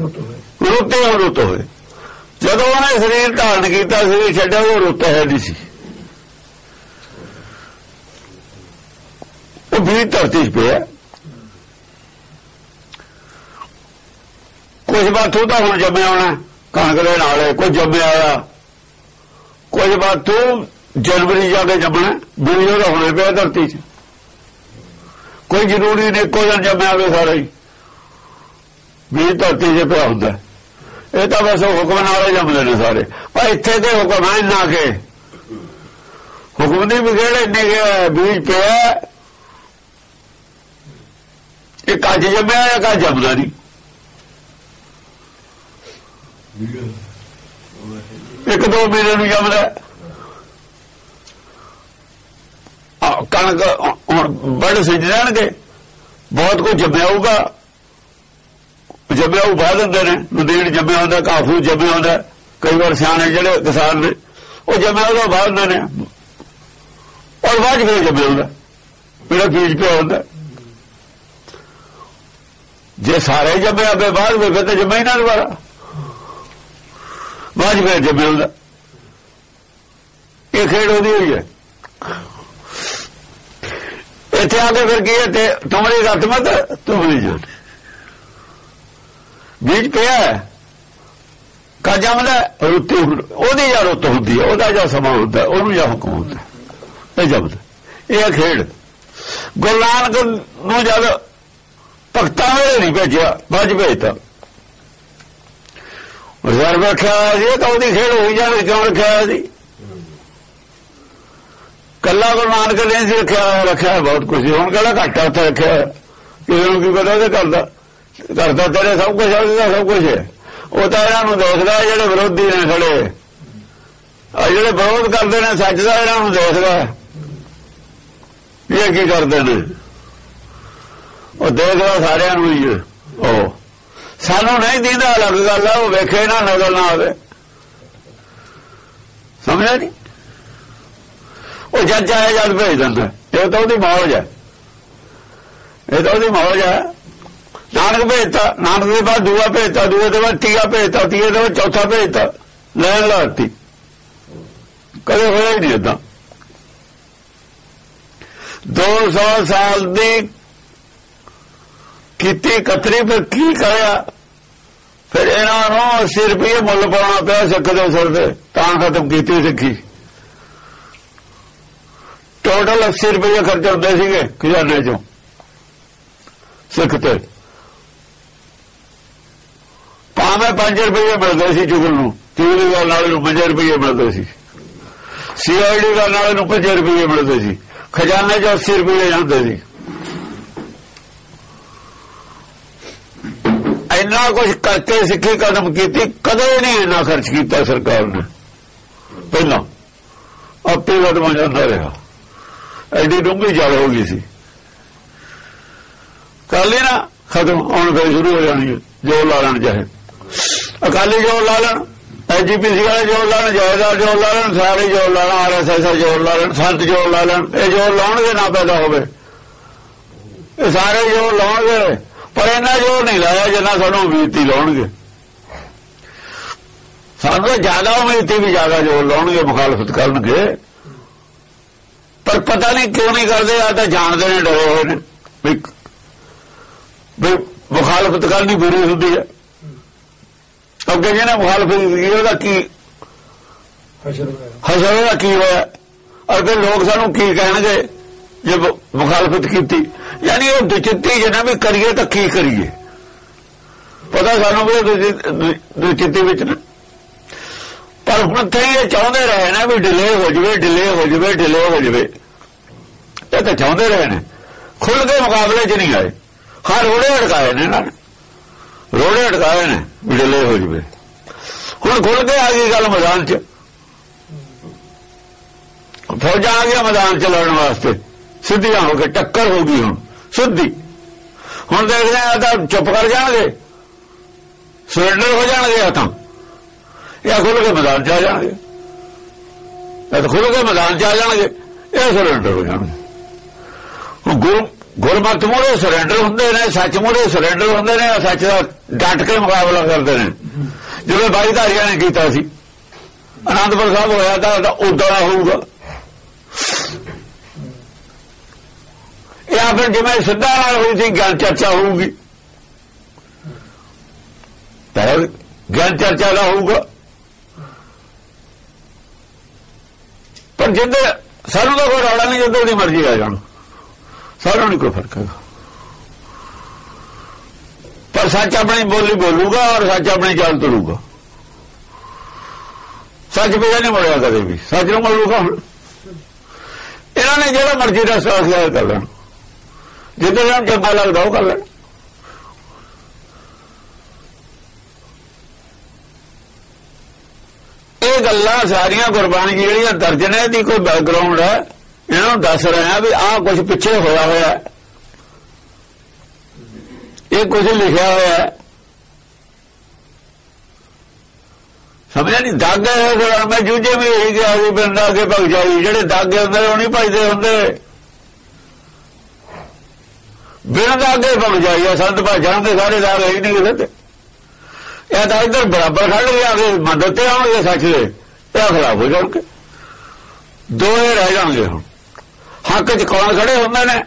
ਰੁੱਤੇ ਉਹ ਰੁੱਤ ਹੋਏ। ਜਦੋਂ ਉਹਨੇ ਸਰੀਰ ਧਾਰਨ ਕੀਤਾ ਸੀ ਛੱਡਿਆ, ਉਹ ਰੁੱਤ ਹੈ ਨਹੀਂ ਸੀ। ਉਹ ਵੀ ਧਰਤੀ 'ਚ ਪਿਆ। ਕੁਝ ਬਾਤੂ ਤਾਂ ਹੁਣ ਜੰਮਿਆ ਹੋਣਾ, ਕਣਕ ਦੇ ਨਾਲੇ ਕੁਝ ਜੰਮਿਆ ਆ ਕੁਝ ਬਾਤੂ ਜਨਵਰੀ ਜਾ ਕੇ ਜੰਮਣਾ ਵੀ ਉਹਦਾ ਹੋਣੇ ਪਿਆ ਧਰਤੀ 'ਚ। ਕੋਈ ਜ਼ਰੂਰੀ ਨਹੀਂ ਕੋਈ ਦਿਨ ਜੰਮਿਆ ਹੋਵੇ ਸਾਰਾ ਹੀ। ਵੀ ਧਰਤੀ 'ਚ ਪਿਆ ਹੁੰਦਾ। ਇਹ ਤਾਂ ਬਸ ਹੁਕਮ ਨਾਲ ਜੰਮਦੇ ਨੇ ਸਾਰੇ। ਪਰ ਇੱਥੇ ਤੇ ਹੁਕਮ ਹੈ ਨਾ ਕੇ। ਹੁਕਮ ਨਹੀਂ ਵਿਗੜ ਇੰਨੇ ਗਿਆ ਬੀਜ ਪਿਆ ਇਹ ਕੱਜ ਜੰਮਿਆ ਜਾਂ ਕੱਜ ਜੰਮਦਾ ਨਹੀਂ? ਇੱਕ ਦੋ ਮਹੀਨੇ ਨੂੰ ਜੰਮਦਾ ਕਣਕ ਹੁਣ ਬੜ ਸਿੱਜ ਜਾਣਗੇ। ਬਹੁਤ ਕੁਝ ਜੰਮਿਆ ਹੋਊਗਾ। ਜੰਮਿਆ ਉਹ ਬਾਦ ਹੁੰਦੇ ਨੇ ਨਦੀਨ ਜੰਮਿਆ ਹੁੰਦਾ ਕਾਫੂ ਜੰਮਿਆ ਹੁੰਦਾ, ਕਈ ਵਾਰ ਸਿਆਣੇ ਜਿਹੜੇ ਕਿਸਾਨ ਨੇ, ਉਹ ਜੰਮਿਆ ਉਹਦਾ ਬਾਹਰ ਹੁੰਦੇ ਨੇ। ਔਰ ਬਾਅਦ ਵਿੱਚ ਜੰਮਿਆ ਹੁੰਦਾ। ਮੇਰਾ ਬੀਜ ਪਿਆ ਹੁੰਦਾ। ਜੇ ਸਾਰੇ ਜੰਮਿਆ ਬੇ ਬਾਅਦ ਵਿੱਚ ਤਾਂ ਜੰਮਿਆ ਹੀ ਨਾ ਦੁਬਾਰਾ। ਬਾਅਦ ਵਿੱਚ ਜੰਮਿਆ ਹੁੰਦਾ। ਇਹ ਖੇਡ ਉਹਦੀ ਹੋਈ ਹੈ। ਇੱਥੇ ਆ ਕੇ ਫਿਰ ਕੀ ਹੈ ਤੇ ਤੁਮਰੀ ਰਤ ਮਤ ਤੁਮਰੀ ਜਾਨ। ਬੀਜ ਪਿਆ ਕਾ ਜਮਦਾ ਰੁੱਤੀ ਉਹਦੀ ਜਾਂ ਰੁੱਤ ਹੁੰਦੀ ਹੈ, ਉਹਦਾ ਜਾਂ ਸਮਾਂ ਹੁੰਦਾ ਉਹਨੂੰ ਜਾਂ ਹੁਕਮ ਹੁੰਦਾ ਇਹ ਜਮਦ ਇਹ ਖੇਡ ਗੁਰੂ ਨਾਨਕ ਨੂੰ ਜਦ ਭਗਤਾਂ ਨੇ ਨਹੀਂ ਭੇਜਿਆ ਬਾਜ ਭੇਜਤਾ। ਰਿਜ਼ਰਵ ਰੱਖਿਆ ਜੀ ਤਾਂ ਉਹਦੀ ਖੇਡ ਹੋਈ ਜਾਵੇ, ਕਿਉਂ ਰੱਖਿਆ ਸੀ? ਕੱਲਾ ਗੁਰੂ ਨਾਨਕ ਨੇ ਸੀ ਰੱਖਿਆ ਰੱਖਿਆ ਬਹੁਤ ਕੁਝ ਹੁਣ ਕਿਹੜਾ ਘਾਟਾ ਉੱਥੇ ਰੱਖਿਆ ਕਿਸੇ ਨੂੰ ਕੀ ਪਤਾ ਉਹਦੇ ਕਰਦਾ ਕਰਦਾ ਤੇਰੇ ਸਭ ਕੁਝ ਉਹਦਾ ਸਭ ਕੁਝ ਹੈ ਉਹ ਤਾਂ ਇਹਨਾਂ ਨੂੰ ਦੇਖਦਾ, ਜਿਹੜੇ ਵਿਰੋਧੀ ਨੇ ਖੜੇ। ਆ ਜਿਹੜੇ ਵਿਰੋਧ ਕਰਦੇ ਨੇ, ਸੱਚ ਦਾ ਇਹਨਾਂ ਨੂੰ ਦੇਖਦਾ। ਇਹ ਕੀ ਕਰਦੇ ਨੇ? ਉਹ ਦੇਖਦਾ ਸਾਰਿਆਂ ਨੂੰ ਹੀ। ਉਹ। ਸਾਨੂੰ ਨਹੀਂ ਦਿੰਦਾ ਅਲੱਗ ਗੱਲ ਆ, ਉਹ ਵੇਖੇ ਨਾ ਨਜ਼ਰ ਨਾ ਆਵੇ। ਸਮਝਿਆ ਨਹੀਂ ਉਹ ਜੱਜ ਚਾਹੇ ਜਦ ਭੇਜ ਦਿੰਦਾ। ਇਹ ਤਾਂ ਉਹਦੀ ਮੌਜ ਹੈ। ਇਹ ਤਾਂ ਉਹਦੀ ਮੌਜ ਹੈ। ਨਾਨਕ ਭੇਜਤਾ, ਨਾਨਕ ਦੇ ਬਾਅਦ ਦੂਆ ਭੇਜਤਾ, ਦੂਏ ਦੇ ਬਾਅਦ ਤੀਆ ਭੇਜਤਾ, ਤੀਏ ਦੇ ਬਾਅਦ ਚੌਥਾ ਭੇਜਤਾ ਲੈਣ ਲਾਤੀ। ਕਦੇ ਹੋਇਆ ਹੀ ਨਹੀਂ ਇਦਾਂ 200 ਸਾਲ ਦੀ ਕੀਤੀ ਕਤਰੀ, ਫਿਰ ਕੀ ਕਰਿਆ? ਫਿਰ ਇਹਨਾਂ ਨੂੰ 80 ਰੁਪਏ ਮੁੱਲ ਪਾਉਣਾ ਪਿਆ ਸਿੱਖ ਦੇ ਸਿਰ ਤੇ ਤਾਂ ਖਤਮ ਕੀਤੀ ਸਿੱਖੀ। ਟੋਟਲ 80 ਰੁਪਏ ਖਰਚ ਹੁੰਦੇ ਸੀਗੇ ਖਜ਼ਾਨੇ ਚੋਂ ਸਿੱਖ ਤੇ ਭਾਵੇਂ 5 ਰੁਪਏ ਮਿਲਦੇ ਸੀ ਚੁਗਲ ਨੂੰ। ਚੁਗਲੀ ਦਾ ਨਾਲ ਨੂੰ 5 ਰੁਪਏ ਮਿਲਦੇ ਸੀ। ਸੀਆਈਡੀ ਦਾ ਨਾਲ ਨੂੰ 5 ਰੁਪਏ ਮਿਲਦੇ ਸੀ। ਖਜ਼ਾਨੇ 'ਚ 80 ਰੁਪਏ ਜਾਂਦੇ ਸੀ। ਇੰਨਾ ਕੁਝ ਕਰਕੇ ਸਿੱਖੀ ਕਦਮ ਕੀਤੀ, ਕਦੇ ਨਹੀਂ ਇੰਨਾ ਖਰਚ ਕੀਤਾ ਸਰਕਾਰ ਨੇ। ਪਹਿਲਾਂ ਆਪੇ ਕਦਮ ਜਾਂਦਾ ਰਿਹਾ। ਐਡੀ ਡੂੰਘੀ ਜਲ ਹੋ ਗਈ ਸੀ। ਕਾਲੀ ਨਾ ਖਤਮ ਆਉਣ ਫਿਰ ਸ਼ੁਰੂ ਹੋ ਜਾਣੀ ਜੋ ਲਾ ਲੈਣ ਚਾਹੇ। ਅਕਾਲੀ ਜੋੜ ਲਾ ਲੈਣ ਐਜੀਪੀਸੀ ਵਾਲੇ ਜੋ ਲਾਣ ਜਾਇਦਾਰ ਜੋ ਲਾ ਲੈਣ, ਸਾਰੇ ਜੋ ਲਾਣ, ਆਰਐਸਐਸ ਜੋ ਲਾ ਲੈਣ, ਸੰਤ ਜੋ ਲਾ ਲੈਣ। ਇਹ ਜੋ ਲਾਉਣਗੇ ਨਾ ਪੈਦਾ ਹੋਵੇ। ਇਹ ਸਾਰੇ ਜੋ ਲਾਉਣਗੇ। ਪਰ ਇਹਨਾਂ ਜੋ ਨਹੀਂ ਲਾਇਆ ਜਿੰਨਾ ਸਾਨੂੰ ਉਮੀਦ ਲਾਉਣਗੇ। ਸਾਨੂੰ ਜ਼ਿਆਦਾ ਉਮੀਦ ਵੀ ਜ਼ਿਆਦਾ ਜੋ ਲਾਉਣਗੇ, ਮੁਖਾਲਫਤ ਕਰਨਗੇ। ਪਰ ਪਤਾ ਨਹੀਂ ਕਿਉਂ ਨਹੀਂ ਕਰਦੇ, ਆ ਤਾਂ ਜਾਣਦੇ ਨੇ, ਡਰੇ ਹੋਏ ਨੇ। ਵੀ ਮੁਖਾਲਫਤ ਕਰਨੀ ਬੁਰੀ ਹੁੰਦੀ ਹੈ। ਅੱਗੇ ਜਿਹਨੇ ਮੁਖਾਲਫਤ ਕੀਤੀ ਉਹਦਾ ਕੀ ਹਸ਼ਰ ਦਾ ਕੀ ਹੋਇਆ? ਅਗੇ ਲੋਕ ਸਾਨੂੰ ਕੀ ਕਹਿਣਗੇ ਜੇ ਮੁਖਾਲਫਤ ਕੀਤੀ? ਯਾਨੀ ਉਹ ਦੁਚਿੱਤੀ ਜਨਾ ਵੀ ਕਰੀਏ ਤਾਂ ਕੀ ਕਰੀਏ? ਪਤਾ ਸਾਨੂੰ ਵੀ ਦੁਚਿੱਤੀ ਵਿੱਚ ਨਾ। ਪਰ ਹੁਣ ਤੇ ਇਹ ਚਾਹੁੰਦੇ ਰਹੇ ਨੇ ਵੀ ਡਿਲੇ ਹੋ ਜਵੇ ਡਿਲੇ ਹੋ ਜਵੇ ਡਿਲੇ ਹੋ ਜਵੇ। ਇਹ ਤਾਂ ਚਾਹੁੰਦੇ ਰਹੇ ਨੇ। ਖੁੱਲ ਕੇ ਮੁਕਾਬਲੇ 'ਚ ਨਹੀਂ ਆਏ। ਹਰ ਰੋੜੇ ਅਟਕਾਏ ਨੇ ਨਾ। ਰੋੜੇ ਅਟਕਾਏ ਨੇ ਵੀ ਡਿਲੇ ਹੋ ਜਵੇ ਹੁਣ ਖੁੱਲ ਕੇ ਆ ਗਈ ਗੱਲ ਮੈਦਾਨ 'ਚ। ਫੌਜਾਂ ਆ ਗਿਆ ਮੈਦਾਨ 'ਚ ਲੜਨ ਵਾਸਤੇ। ਸਿੱਧੀਆਂ ਹੋ ਕੇ ਟੱਕਰ ਹੋ ਗਈ ਹੁਣ, ਸਿੱਧੀ। ਹੁਣ ਦੇਖਦੇ ਆ ਤਾਂ ਚੁੱਪ ਕਰ ਜਾਣਗੇ। ਸਰੈਂਡਰ ਹੋ ਜਾਣਗੇ ਆ ਤਾਂ ਇਹ ਖੁੱਲ ਕੇ ਮੈਦਾਨ 'ਚ ਆ ਜਾਣਗੇ। ਇਹ ਖੁੱਲ ਕੇ ਮੈਦਾਨ 'ਚ ਆ ਜਾਣਗੇ, ਇਹ ਸਰੈਂਡਰ ਹੋ ਜਾਣਗੇ। ਗੁਰੂ ਗੁਰਮਤਿ ਮੋੜੇ ਸਰੈਂਡਰ ਹੁੰਦੇ ਨੇ, ਸੱਚ ਮੋੜੇ ਸਰੈਂਡਰ ਹੁੰਦੇ ਨੇ ਸੱਚ ਦਾ ਡਟ ਕੇ ਮੁਕਾਬਲਾ ਕਰਦੇ ਨੇ। ਜਿਵੇਂ ਬਾਈ ਨੇ ਕੀਤਾ ਸੀ, ਅਨੰਦਪੁਰ ਸਾਹਿਬ ਹੋਇਆ ਤਾਂ ਉਦਾਂ ਹੋਊਗਾ। ਇਹ ਫਿਰ ਜਿਵੇਂ ਸਿੱਧਾ ਨਾਲ ਹੋਈ ਸੀ, ਗਿਆਨ ਚਰਚਾ ਹੋਊਗੀ। ਪਰ ਗਿਆਨ ਚਰਚਾ ਦਾ ਹੋਊਗਾ। ਪਰ ਜਿੱਦੇ ਸਾਨੂੰ ਤਾਂ ਕੋਈ ਰੌਲਾ ਨਹੀਂ, ਜਦੋਂ ਦੀ ਮਰਜ਼ੀ ਆ ਜਾਣ। ਸਾਰਿਆਂ ਨੂੰ ਕੋਈ ਫ਼ਰਕ ਹੈਗਾ। ਪਰ ਸੱਚ ਆਪਣੀ ਬੋਲੀ ਬੋਲੂਗਾ ਔਰ ਸੱਚ ਆਪਣੀ ਚਾਲ ਤੁਰੂਗਾ ਸੱਚ ਬਿਨਾਂ ਨਹੀਂ ਮੜਿਆ ਕਦੇ ਵੀ। ਸੱਚ ਨੂੰ ਮੜੂਗਾ ਇਹਨਾਂ ਨੇ ਜਿਹੜਾ ਮਰਜ਼ੀ ਦਾ ਸਾਥ ਲਿਆ ਕਰ ਲੈਣ। ਜਿੱਦਾਂ ਇਹਨਾਂ ਚੰਗਾ ਲੱਗਦਾ ਉਹ ਕਰ ਲੈਣ। ਇਹ ਗੱਲਾਂ ਸਾਰੀਆਂ ਗੁਰਬਾਣੀ ਜਿਹੜੀਆਂ ਦਰਜ ਨੇ ਦੀ ਕੋਈ ਬੈਕਗ੍ਰਾਉਂਡ ਹੈ ਇਹਨਾਂ ਨੂੰ ਦੱਸ ਰਿਹਾ ਵੀ ਆਹ ਕੁਝ ਪਿੱਛੇ ਹੋਇਆ ਹੋਇਆ। ਇਹ ਕੁਝ ਲਿਖਿਆ ਹੋਇਆ। ਹੈ ਸਮਝਿਆ ਨਹੀਂ ਦਾਗੇ ਹੋਏ ਮੈਂ ਜੂਝੇ ਵੀ ਇਹ ਗਿਆ ਵੀ ਬੰਦਾ ਕੇ ਭਗ ਜਾਈ ਜਿਹੜੇ ਦਾਗੇ ਹੁੰਦੇ, ਉਹ ਨਹੀਂ ਭਜਦੇ ਹੁੰਦੇ। ਬਿਨਾਂ ਦਾਗੇ ਭਗ ਜਾਈ ਸੰਤ ਭਾਜਾਂ ਦੇ ਸਾਰੇ ਦਾਗ ਹੀ ਨਹੀਂ ਕਿਤੇ ਇਹ ਤਾਂ ਇਧਰ ਬਰਾਬਰ ਖੜ ਗਿਆ ਕਿ ਮਦਦ ਤੇ ਆਉਣਗੇ ਸੱਚ ਦੇ, ਇਹ ਖਿਲਾਫ ਹੋ ਜਾਣਗੇ। ਦੋਏ ਰਹਿ ਜਾਣਗੇ ਹੁਣ। ਹੱਕ 'ਚ ਕੌਣ ਖੜੇ ਹੁੰਦੇ ਨੇ?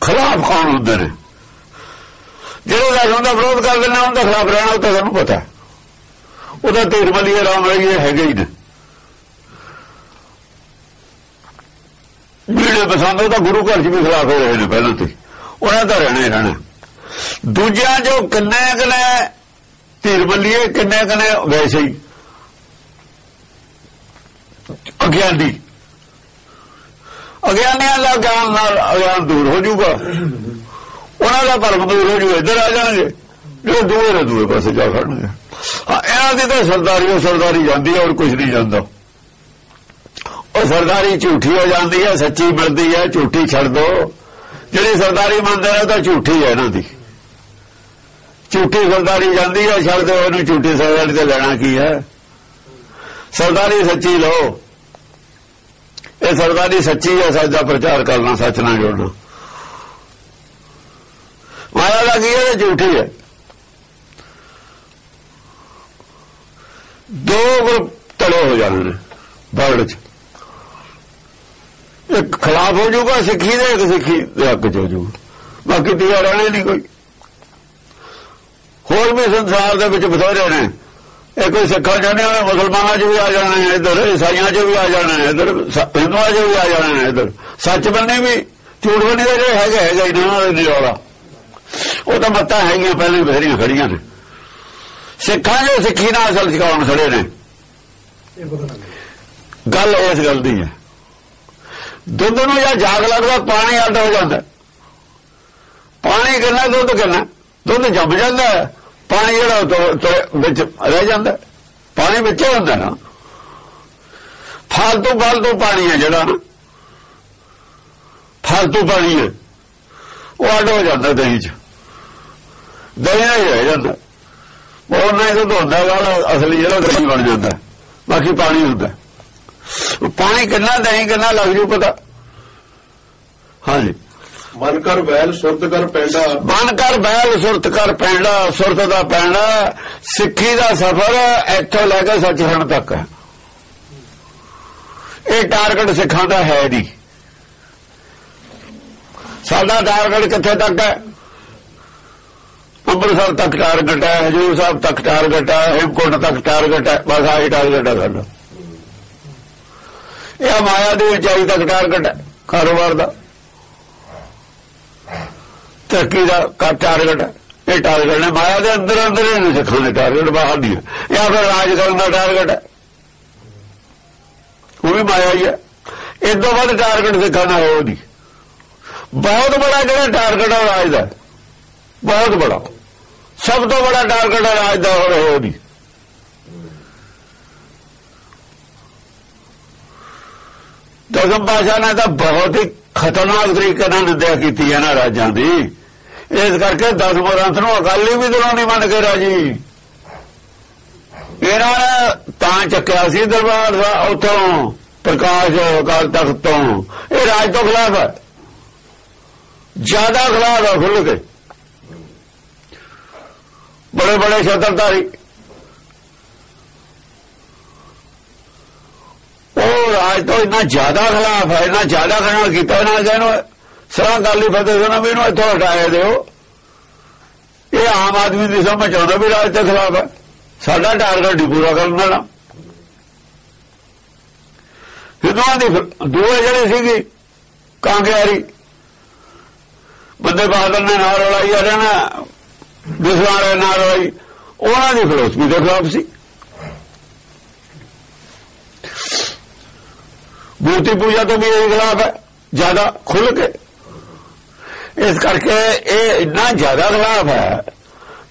ਖਿਲਾਫ ਕੌਣ ਹੁੰਦੇ ਨੇ? ਜਿਹੜੇ ਰਾਜੋਂ ਦਾ ਵਿਰੋਧ ਕਰਦੇ ਨੇ ਉਹਨਾਂ ਦਾ ਖਿਲਾਫ ਰਹਿਣਾ ਉਹ ਤਾਂ ਸਾਨੂੰ ਪਤਾ। ਉਹਦਾ ਤੀਰ ਮਲੀਏ ਰਾਮ ਰਹੀਏ ਹੈਗੇ ਹੀ ਨੇ। ਜਿਹੜੇ ਪਸੰਦ, ਉਹ ਤਾਂ ਗੁਰੂ ਘਰ 'ਚ ਵੀ ਖਿਲਾਫ ਹੋ ਰਹੇ ਨੇ ਪਹਿਲਾਂ ਤੇ। ਉਹਨਾਂ ਦਾ ਰਹਿਣਾ ਹੀ ਰਹਿਣਾ। ਦੂਜਿਆਂ ਜੋ ਕਿੰਨੇ ਕਿੰਨੇ ਧੀਰ ਬੱਲੀਏ, ਕਿੰਨੇ ਕਿੰਨੇ ਵੈਸੇ ਹੀ। ਅਗਿਆਨੀ। ਅਗਿਆਨਿਆਂ ਦਾ ਗਿਆਨ ਨਾਲ ਅਗਿਆਨ ਦੂਰ ਹੋ ਜਾਊਗਾ। ਉਹਨਾਂ ਦਾ ਭਰਮ ਦੂਰ ਹੋ ਜਾਊਗਾ, ਇੱਧਰ ਆ ਜਾਣਗੇ। ਜੋ ਦੂਏ ਨੇ ਦੂਏ ਪਾਸੇ ਜਾ ਖੜਨਗੇ ਹਾਂ, ਇਹਨਾਂ ਦੀ ਤਾਂ ਸਰਦਾਰੀ ਉਹ ਸਰਦਾਰੀ ਜਾਂਦੀ ਹੈ ਔਰ ਕੁਝ ਨਹੀਂ ਜਾਂਦਾ। ਉਹ ਸਰਦਾਰੀ ਝੂਠੀ ਹੋ ਜਾਂਦੀ ਹੈ ਸੱਚੀ ਬਣਦੀ ਹੈ ਝੂਠੀ ਛੱਡ ਦੋ। ਜਿਹੜੀ ਸਰਦਾਰੀ ਮੰਨਦੇ ਨੇ ਤਾਂ ਝੂਠੀ ਹੈ ਇਹਨਾਂ ਦੀ। ਝੂਠੀ ਸਰਦਾਰੀ ਜਾਂਦੀ ਹੈ ਛੱਡ ਦਿਓ ਇਹਨੂੰ ਝੂਠੀ ਸਰਦਾਰੀ ਤੇ ਲੈਣਾ ਕੀ ਹੈ? ਸਰਦਾਰੀ ਸੱਚੀ ਲਓ। ਇਹ ਸਰਦਾਰੀ ਸੱਚੀ ਹੈ ਸੱਚ ਦਾ ਪ੍ਰਚਾਰ ਕਰਨਾ, ਸੱਚ ਨਾਲ ਜੋੜਨਾ। ਮਾਇਆ ਦਾ ਕੀ ਹੈ? ਝੂਠੀ ਹੈ। ਦੋ ਗਰੁੱਪ ਤਲੇ ਹੋ ਜਾਂਦੇ ਨੇ ਬਰੜ ਚ। ਇੱਕ ਖਿਲਾਫ ਹੋ ਜਾਊਗਾ, ਸਿੱਖੀ ਦੇ, ਇੱਕ ਸਿੱਖੀ ਦੇ ਹੱਕ ਚ ਹੋ ਜਾਊਗਾ। ਬਾਕੀ ਤੇ ਰਹਿਣੇ ਨਹੀਂ ਕੋਈ। ਹੋਰ ਵੀ ਸੰਸਾਰ ਦੇ ਵਿੱਚ ਬਥੇਰੇ ਨੇ। ਇਹ ਕੋਈ ਸਿੱਖਾਂ ਜਾਂਦੇ ਹੋਏ ਮੁਸਲਮਾਨਾਂ 'ਚ ਵੀ ਆ ਜਾਣਾ ਹੈ ਇੱਧਰ, ਈਸਾਈਆਂ 'ਚ ਵੀ ਆ ਜਾਣਾ ਹੈ ਇੱਧਰ ਹਿੰਦੂਆਂ 'ਚ ਵੀ ਆ ਜਾਣਾ ਹੈ ਇੱਧਰ। ਸੱਚ ਬੰਨੇ ਵੀ, ਝੂਠ ਬੰਨੇ ਦੇ ਜਿਹੜੇ ਹੈਗੇ ਹੈਗਾ ਇਹਨਾਂ ਦੇ ਨਿਰੋਲਾ ਉਹ ਤਾਂ ਮੱਤਾਂ ਹੈਗੀਆਂ ਪਹਿਲਾਂ ਬਥੇਰੀਆਂ ਖੜੀਆਂ ਨੇ। ਸਿੱਖਾਂ ਜੋ ਸਿੱਖੀ ਨਾਲ ਅਸਲ ਸਿਖਾਉਣ ਖੜੇ ਨੇ? ਗੱਲ ਇਸ ਗੱਲ ਦੀ ਹੈ। ਦੁੱਧ ਨੂੰ ਜਾਂ ਜਾਗ ਲੱਗਦਾ, ਪਾਣੀ ਅੱਡ ਹੋ ਜਾਂਦਾ। ਪਾਣੀ ਕਿੰਨਾ ਦੁੱਧ ਕਿੰਨਾ? ਦੁੱਧ ਜੰਮ ਜਾਂਦਾ। ਪਾਣੀ ਜਿਹੜਾ ਵਿੱਚ ਰਹਿ ਜਾਂਦਾ। ਪਾਣੀ ਵਿੱਚ ਹੁੰਦਾ ਨਾ। ਫਾਲਤੂ ਫਾਲਤੂ ਪਾਣੀ ਹੈ ਜਿਹੜਾ ਨਾ। ਫਾਲਤੂ ਪਾਣੀ ਹੈ। ਉਹ ਅੱਡ ਹੋ ਜਾਂਦਾ ਦਹੀਂ ਚ। ਦਹੀਂ ਨਹੀਂ ਰਹਿ ਜਾਂਦਾ। ਉਹ ਨਹੀਂ ਦੁੱਧ ਹੁੰਦਾ ਗੱਲ ਅਸਲੀ ਜਿਹੜਾ ਦਹੀਂ ਬਣ ਜਾਂਦਾ। ਬਾਕੀ ਪਾਣੀ ਹੁੰਦਾ। ਪਾਣੀ ਕਿੰਨਾ ਦਹੀਂ ਕਿੰਨਾ ਲੱਗ ਜੂ ਪਤਾ। ਹਾਂਜੀ। ਮਨ ਕਰ ਬੈਲ ਸੁਰਤ ਕਰ ਪੈਂਡਾ। ਮਨ ਕਰ ਬੈਲ ਸੁਰਤ ਕਰ ਪੈਂਡਾ, ਸੁਰਤ ਦਾ ਪੈਣਾ, ਸਿੱਖੀ ਦਾ ਸਫ਼ਰ ਇੱਥੋਂ ਲੈ ਕੇ ਸੱਚਖੰਡ ਤੱਕ। ਹੈ ਇਹ ਟਾਰਗੇਟ ਸਿੱਖਾਂ ਦਾ ਹੈ ਨਹੀਂ ਸਾਡਾ ਟਾਰਗੇਟ ਕਿੱਥੇ ਤੱਕ ਹੈ? ਅੰਮ੍ਰਿਤਸਰ ਤੱਕ ਟਾਰਗੇਟ ਹੈ, ਹਜੂਰ ਸਾਹਿਬ ਤੱਕ ਟਾਰਗੇਟ ਹੈ ਹਿਮਕੁੰਡ ਤੱਕ ਟਾਰਗੇਟ ਹੈ, ਬਸ ਆਹੀ ਟਾਰਗੇਟ ਹੈ ਸਾਡਾ। ਇਹ ਮਾਇਆ ਦੀ ਉਚਾਈ ਤੱਕ ਟਾਰਗੇਟ ਹੈ, ਕਾਰੋਬਾਰ ਦਾ। ਤਰੱਕੀ ਦਾ ਟਾਰਗੇਟ ਹੈ ਇਹ ਟਾਰਗੇਟ ਨੇ ਮਾਇਆ ਦੇ ਅੰਦਰ ਅੰਦਰ ਹੀ ਨਹੀਂ ਸਿੱਖਾਂ ਦੇ ਟਾਰਗੇਟ ਬਾਹਰ ਨਹੀਂ ਜਾਂ ਫਿਰ ਰਾਜ ਕਰਨ ਦਾ ਟਾਰਗੇਟ ਹੈ ਉਹ ਵੀ ਮਾਇਆ ਹੀ ਹੈ। ਇਸ ਤੋਂ ਵੱਧ ਟਾਰਗੇਟ ਸਿੱਖਾਂ ਦਾ ਹੋ ਨਹੀਂ। ਬਹੁਤ ਬੜਾ ਜਿਹੜਾ ਟਾਰਗੇਟ ਹੈ ਰਾਜ ਦਾ। ਬਹੁਤ ਬੜਾ। ਸਭ ਤੋਂ ਬੜਾ ਟਾਰਗੇਟ ਹੈ ਰਾਜ ਦਾ ਹੋ ਨਹੀਂ। ਦਸਮ ਪਾਸ਼ਾ ਨੇ ਤਾਂ ਬਹੁਤ ਹੀ ਖਤਰਨਾਕ ਤਰੀਕੇ ਨਾਲ ਨਿੰਦਿਆ ਕੀਤੀ ਹੈ ਨਾ ਰਾਜਾਂ ਦੀ। ਇਸ ਕਰਕੇ ਦਸ ਮੁਰੰਤ ਨੂੰ ਅਕਾਲੀ ਵੀ ਦਿਲੋਂ ਨਹੀਂ ਮੰਨ ਕੇ ਰਾਜੀ। ਇਹਨਾਂ ਨੇ ਤਾਂ ਚੱਕਿਆ ਸੀ ਦਰਬਾਰ ਦਾ ਉਥੋਂ, ਪ੍ਰਕਾਸ਼ ਅਕਾਲ ਤਖਤ ਤੋਂ। ਇਹ ਰਾਜ ਤੋਂ ਖਿਲਾਫ ਹੈ। ਜ਼ਿਆਦਾ ਖਿਲਾਫ ਹੈ ਖੁੱਲ ਕੇ। ਬੜੇ ਬੜੇ ਸ਼ਤਰਧਾਰੀ ਉਹ ਰਾਜ ਤੋਂ ਇੰਨਾ ਜ਼ਿਆਦਾ ਖਿਲਾਫ ਹੈ, ਇੰਨਾ ਜ਼ਿਆਦਾ ਖਿਲਾਫ ਕੀਤਾ ਇਹਨਾਂ ਨੇ ਇਹਨੂੰ ਸਰਾਂ ਗੱਲ ਹੀ ਫਤਿਹ ਸੁਣਾ ਵੀ ਇਹਨੂੰ ਇੱਥੋਂ ਹਟਾਇਆ ਦਿਓ। ਇਹ ਆਮ ਆਦਮੀ ਦੀ ਸਮਝ ਆਉਂਦਾ ਵੀ ਰਾਜ ਦੇ ਖਿਲਾਫ ਹੈ ਸਾਡਾ ਟਾਰਗੇਟ ਹੀ ਪੂਰਾ ਕਰਨ ਵਾਲਾ। ਹਿੰਦੂਆਂ ਦੀ ਦੋਏ ਜਿਹੜੇ ਸੀਗੀ ਕਾਂਗਿਆਰੀ ਬੰਦੇ ਬਹਾਦਰ ਨੇ ਨਾਲ ਰਲਾਈ ਆ ਰਹਿਣਾ ਦੁਸ਼ਵਾਰੇ ਨਾਲ ਰਲਾਈ ਉਹਨਾਂ ਦੀ ਫਿਲਾਸਫੀ ਦੇ ਖਿਲਾਫ ਸੀ। ਮੂਰਤੀ ਪੂਜਾ ਤੋਂ ਵੀ ਇਹ ਖਿਲਾਫ ਹੈ ਜ਼ਿਆਦਾ ਖੁੱਲ ਕੇ। ਇਸ ਕਰਕੇ ਇਹ ਇੰਨਾ ਜ਼ਿਆਦਾ ਖਿਲਾਫ ਹੈ,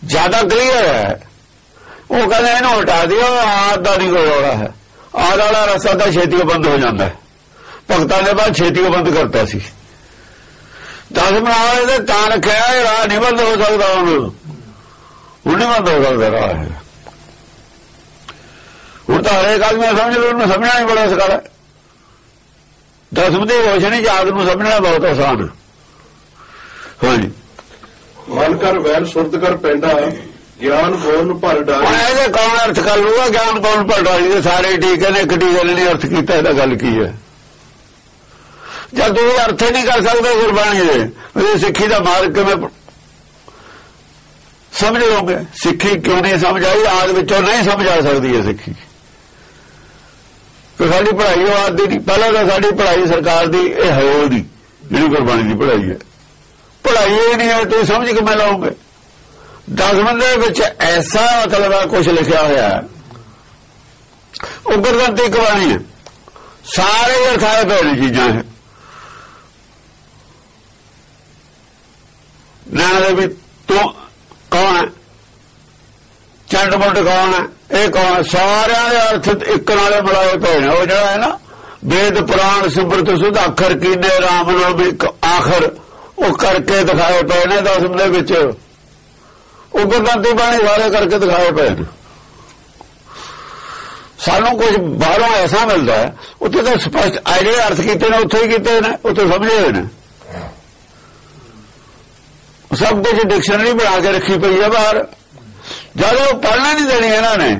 ਜ਼ਿਆਦਾ ਕਲੀਅਰ ਹੈ। ਉਹ ਕਹਿੰਦੇ ਇਹਨੂੰ ਹਟਾ ਦਿਓ ਆਦ ਦਾ ਨਹੀਂ ਕੋਈ ਰੌਲਾ ਹੈ। ਆਦ ਵਾਲਾ ਰਸਤਾ ਤਾਂ ਛੇਤੀ ਬੰਦ ਹੋ ਜਾਂਦਾ ਹੈ। ਭਗਤਾਂ ਨੇ ਬਾਅਦ ਛੇਤੀ ਬੰਦ ਕਰਤਾ ਸੀ। ਦਸ ਮਨਾਲੇ ਤੇ ਤਾਂ ਰੱਖਿਆ, ਇਹ ਰਾਹ ਨਹੀਂ ਬੰਦ ਹੋ ਸਕਦਾ ਉਹਨੂੰ ਹੁਣ ਨਹੀਂ ਬੰਦ ਹੋ ਸਕਦਾ ਰਾਹ ਇਹ। ਹੁਣ ਤਾਂ ਹਰੇਕ ਆਦਮੀ ਸਮਝ ਲਓ ਉਹਨੂੰ ਸਮਝਣਾ ਹੀ ਬੜਾ ਸਕਾਲ ਹੈ। ਦਸਮ ਦੀ ਰੋਸ਼ਨੀ ਜਾਗ ਨੂੰ ਸਮਝਣਾ ਬਹੁਤ ਆਸਾਨ ਹੈ। ਹਾਂਜੀ। ਮਨ ਕਰ ਵੈਲ ਸੁਰਤ ਕਰ ਪੈਂਡਾ ਗਿਆਨ ਬੋਲ ਭਰ ਹੁਣ ਡਾਰੀ ਇਹਦੇ ਕੌਣ ਅਰਥ ਕਰ ਲੂਗਾ ਗਿਆਨ ਕੌਣ ਪੜਦਾ ਜੀ ਸਾਰੇ ਠੀਕ ਨੇ ਟੀਕੇ ਨੇ ਨਹੀਂ ਅਰਥ ਕੀਤਾ ਇਹਦਾ ਗੱਲ ਕੀ ਹੈ? ਜਦ ਤੁਸੀਂ ਅਰਥ ਨਹੀਂ ਕਰ ਸਕਦੇ ਗੁਰਬਾਣੀ ਦੇ ਇਹ ਸਿੱਖੀ ਦਾ ਮਾਰਗ ਕਿਵੇਂ ਸਮਝ ਲਓਗੇ? ਸਿੱਖੀ ਕਿਉਂ ਨਹੀਂ ਸਮਝ ਆਈ? ਆਦ ਵਿੱਚੋਂ ਨਹੀਂ ਸਮਝ ਆ ਸਕਦੀ ਹੈ ਸਿੱਖੀ। ਕਿ ਸਾਡੀ ਪੜ੍ਹਾਈ ਉਹ ਆਦ ਦੀ ਪਹਿਲਾਂ ਤਾਂ ਸਾਡੀ ਪੜ੍ਹਾਈ ਸਰਕਾਰ ਦੀ ਇਹ ਹੈ ਉਹਦੀ ਜਿਹੜੀ ਗੁਰਬਾਣੀ ਦੀ ਪੜ੍ਹਾਈ ਹੈ। ਪੜਾਈ ਇਹ ਨਹੀਂ ਹੈ, ਤੁਸੀਂ ਸਮਝ ਕੇ ਮੈਂ ਲਾਓਗੇ ਦਸਵੰਦ ਬੰਦੇ ਵਿੱਚ ਐਸਾ ਮਤਲਬ ਹੈ ਕੁਝ ਲਿਖਿਆ ਹੋਇਆ ਹੈ। ਉਹ ਗੁਰਗੰਤੀ ਕਹਾਣੀ ਸਾਰੇ ਹੀ ਅਰਥਾਏ ਪਏ ਨੇ ਚੀਜ਼ਾਂ ਹੈ ਨਾਲੇ ਦੇ ਵੀ ਤੂੰ ਕੌਣ ਹੈ? ਚੰਡ ਮੁੰਡ ਕੌਣ ਹੈ? ਇਹ ਕੌਣ ਸਾਰਿਆਂ ਦੇ ਅਰਥ ਇੱਕ ਨਾਲੇ ਬੁਲਾਏ ਪਏ ਨੇ। ਉਹ ਜਿਹੜਾ ਹੈ ਨਾ, ਵੇਦ ਪੁਰਾਣ ਸਿਮਰਤ ਸੁਧ ਅੱਖਰ ਕੀਨੇ, ਰਾਮ ਨਾਮ ਇੱਕ ਆਖਰ। ਉਹ ਕਰਕੇ ਦਿਖਾਏ ਪਏ ਨੇ ਦਸਮ ਦੇ ਵਿੱਚ। ਉਹ ਗੁਰਗੰਤੀ ਬਾਣੀ ਸਾਰੇ ਕਰਕੇ ਦਿਖਾਏ ਪਏ ਨੇ। ਸਾਨੂੰ ਕੁਝ ਬਾਹਰੋਂ ਐਸਾ ਮਿਲਦਾ ਹੈ, ਉੱਥੇ ਤਾਂ ਸਪਸ਼ਟ ਆ ਅਰਥ ਕੀਤੇ ਨੇ, ਉੱਥੇ ਹੀ ਕੀਤੇ ਨੇ, ਉੱਥੇ ਸਮਝੇ ਹੋਏ ਨੇ। ਸਭ ਕੁਝ ਡਿਕਸ਼ਨਰੀ ਬਣਾ ਕੇ ਰੱਖੀ ਪਈ ਹੈ ਬਾਹਰ। ਜਦ ਉਹ ਪੜ੍ਹਨਾ ਨਹੀਂ ਦੇਣੀ ਇਹਨਾਂ ਨੇ,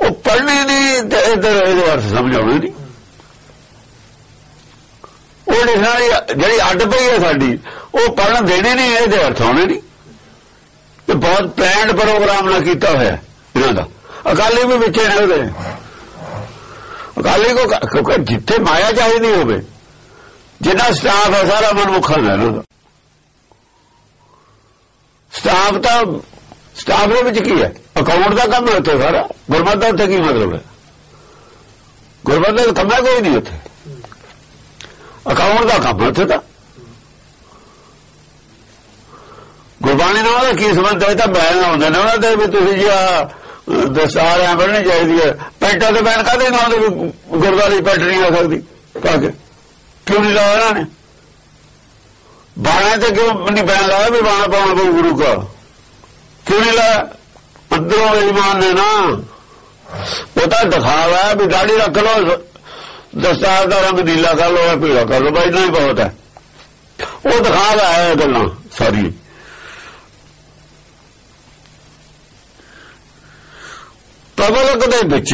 ਉਹ ਪੜ੍ਹਨੇ ਨਹੀਂ ਤੇ ਇਧਰ ਇਹਦੇ ਅਰਥ ਸਮਝਾਉਣੇ ਨਹੀਂ। ਉਹ ਡਿਕਸ਼ਨਰੀ ਜਿਹੜੀ ਅੱਡ ਪਈ ਹੈ ਸਾਡੀ, ਉਹ ਪੜ੍ਹਨ ਦੇਣੇ ਨਹੀਂ, ਇਹਦੇ ਅਰਥ ਹੋਣੇ ਨਹੀਂ। ਤੇ ਬਹੁਤ ਪਲੈਨਡ ਪ੍ਰੋਗਰਾਮ ਨਾਲ ਕੀਤਾ ਹੋਇਆ ਇਹਨਾਂ ਦਾ। ਅਕਾਲੀ ਵੀ ਵਿੱਚੇ ਨੇ। ਉਹਦੇ ਅਕਾਲੀ ਕੋ ਕਿਉਂਕਿ ਜਿੱਥੇ ਮਾਇਆ ਚਾਹੀਦੀ ਹੋਵੇ, ਜਿੰਨਾ ਸਟਾਫ ਹੈ, ਸਾਰਾ ਮਨਮੁਖਾਂ ਦਾ ਇਹਨਾਂ ਦਾ। ਸਟਾਫ ਤਾਂ ਸਟਾਫ ਦੇ ਵਿੱਚ ਕੀ ਹੈ? ਅਕਾਊਂਟ ਦਾ ਕੰਮ ਹੈ ਉੱਥੇ ਸਾਰਾ। ਗੁਰਮਤਿ ਦਾ ਉੱਥੇ ਕੀ ਮਤਲਬ ਹੈ? ਗੁਰਮਤਿ ਦਾ ਕੰਮ ਹੈ ਕੋਈ ਨਹੀਂ ਉੱਥੇ। ਅਕਾਊਂਟ ਦਾ ਕੰਮ ਉੱਥੇ ਤਾਂ। ਗੁਰਬਾਣੀ ਨਾਲ ਉਹਦਾ ਕੀ ਸੰਬੰਧ ਹੈ? ਤਾਂ ਬੈਨ ਆਉਂਦੇ ਨੇ ਉਹਨਾਂ ਦੇ ਵੀ ਤੁਸੀਂ ਜੀ ਆ ਦਸਤਾਰ ਐ ਬਣਨੀ ਚਾਹੀਦੀ ਹੈ। ਪੈਂਟਾਂ ਤੇ ਬੈਨ ਕਾਹਦੇ ਨਾਲ ਦੇ ਵੀ ਗੁਰਦੁਆਰੇ ਪੈਂਟ ਨਹੀਂ ਆ ਸਕਦੀ? ਪਾ ਕੇ। ਕਿਉਂ ਨਹੀਂ ਲਾਇਆ ਇਹਨਾਂ ਨੇ? ਬਾਣਾ ਤੇ ਕਿਉਂ ਨਹੀਂ ਬੈਨ ਲਾਇਆ ਵੀ ਬਾਣਾ ਪਾਉਣਾ ਪਊ ਗੁਰੂ ਦਾ ਕਿਉਂ ਨਹੀਂ ਲਾਇਆ? ਅੰਦਰੋਂ ਇਮਾਨ ਨੇ ਨਾ। ਉਹ ਤਾਂ ਦਿਖਾਵਾ ਵੀ ਦਾੜੀ ਰੱਖ ਲਓ। ਦਸਤਾਰ ਦਾ ਰੰਗ ਨੀਲਾ ਕਰ ਲਓ ਜਾਂ ਪੀਲਾ ਕਰ ਲਓ ਬਾਈ ਨਹੀਂ ਬਹੁਤ ਹੈ। ਉਹ ਦਿਖਾਵਾ ਹੈ ਗੱਲਾਂ ਸਾਰੀ। ਪਬਲਿਕ ਦੇ ਵਿੱਚ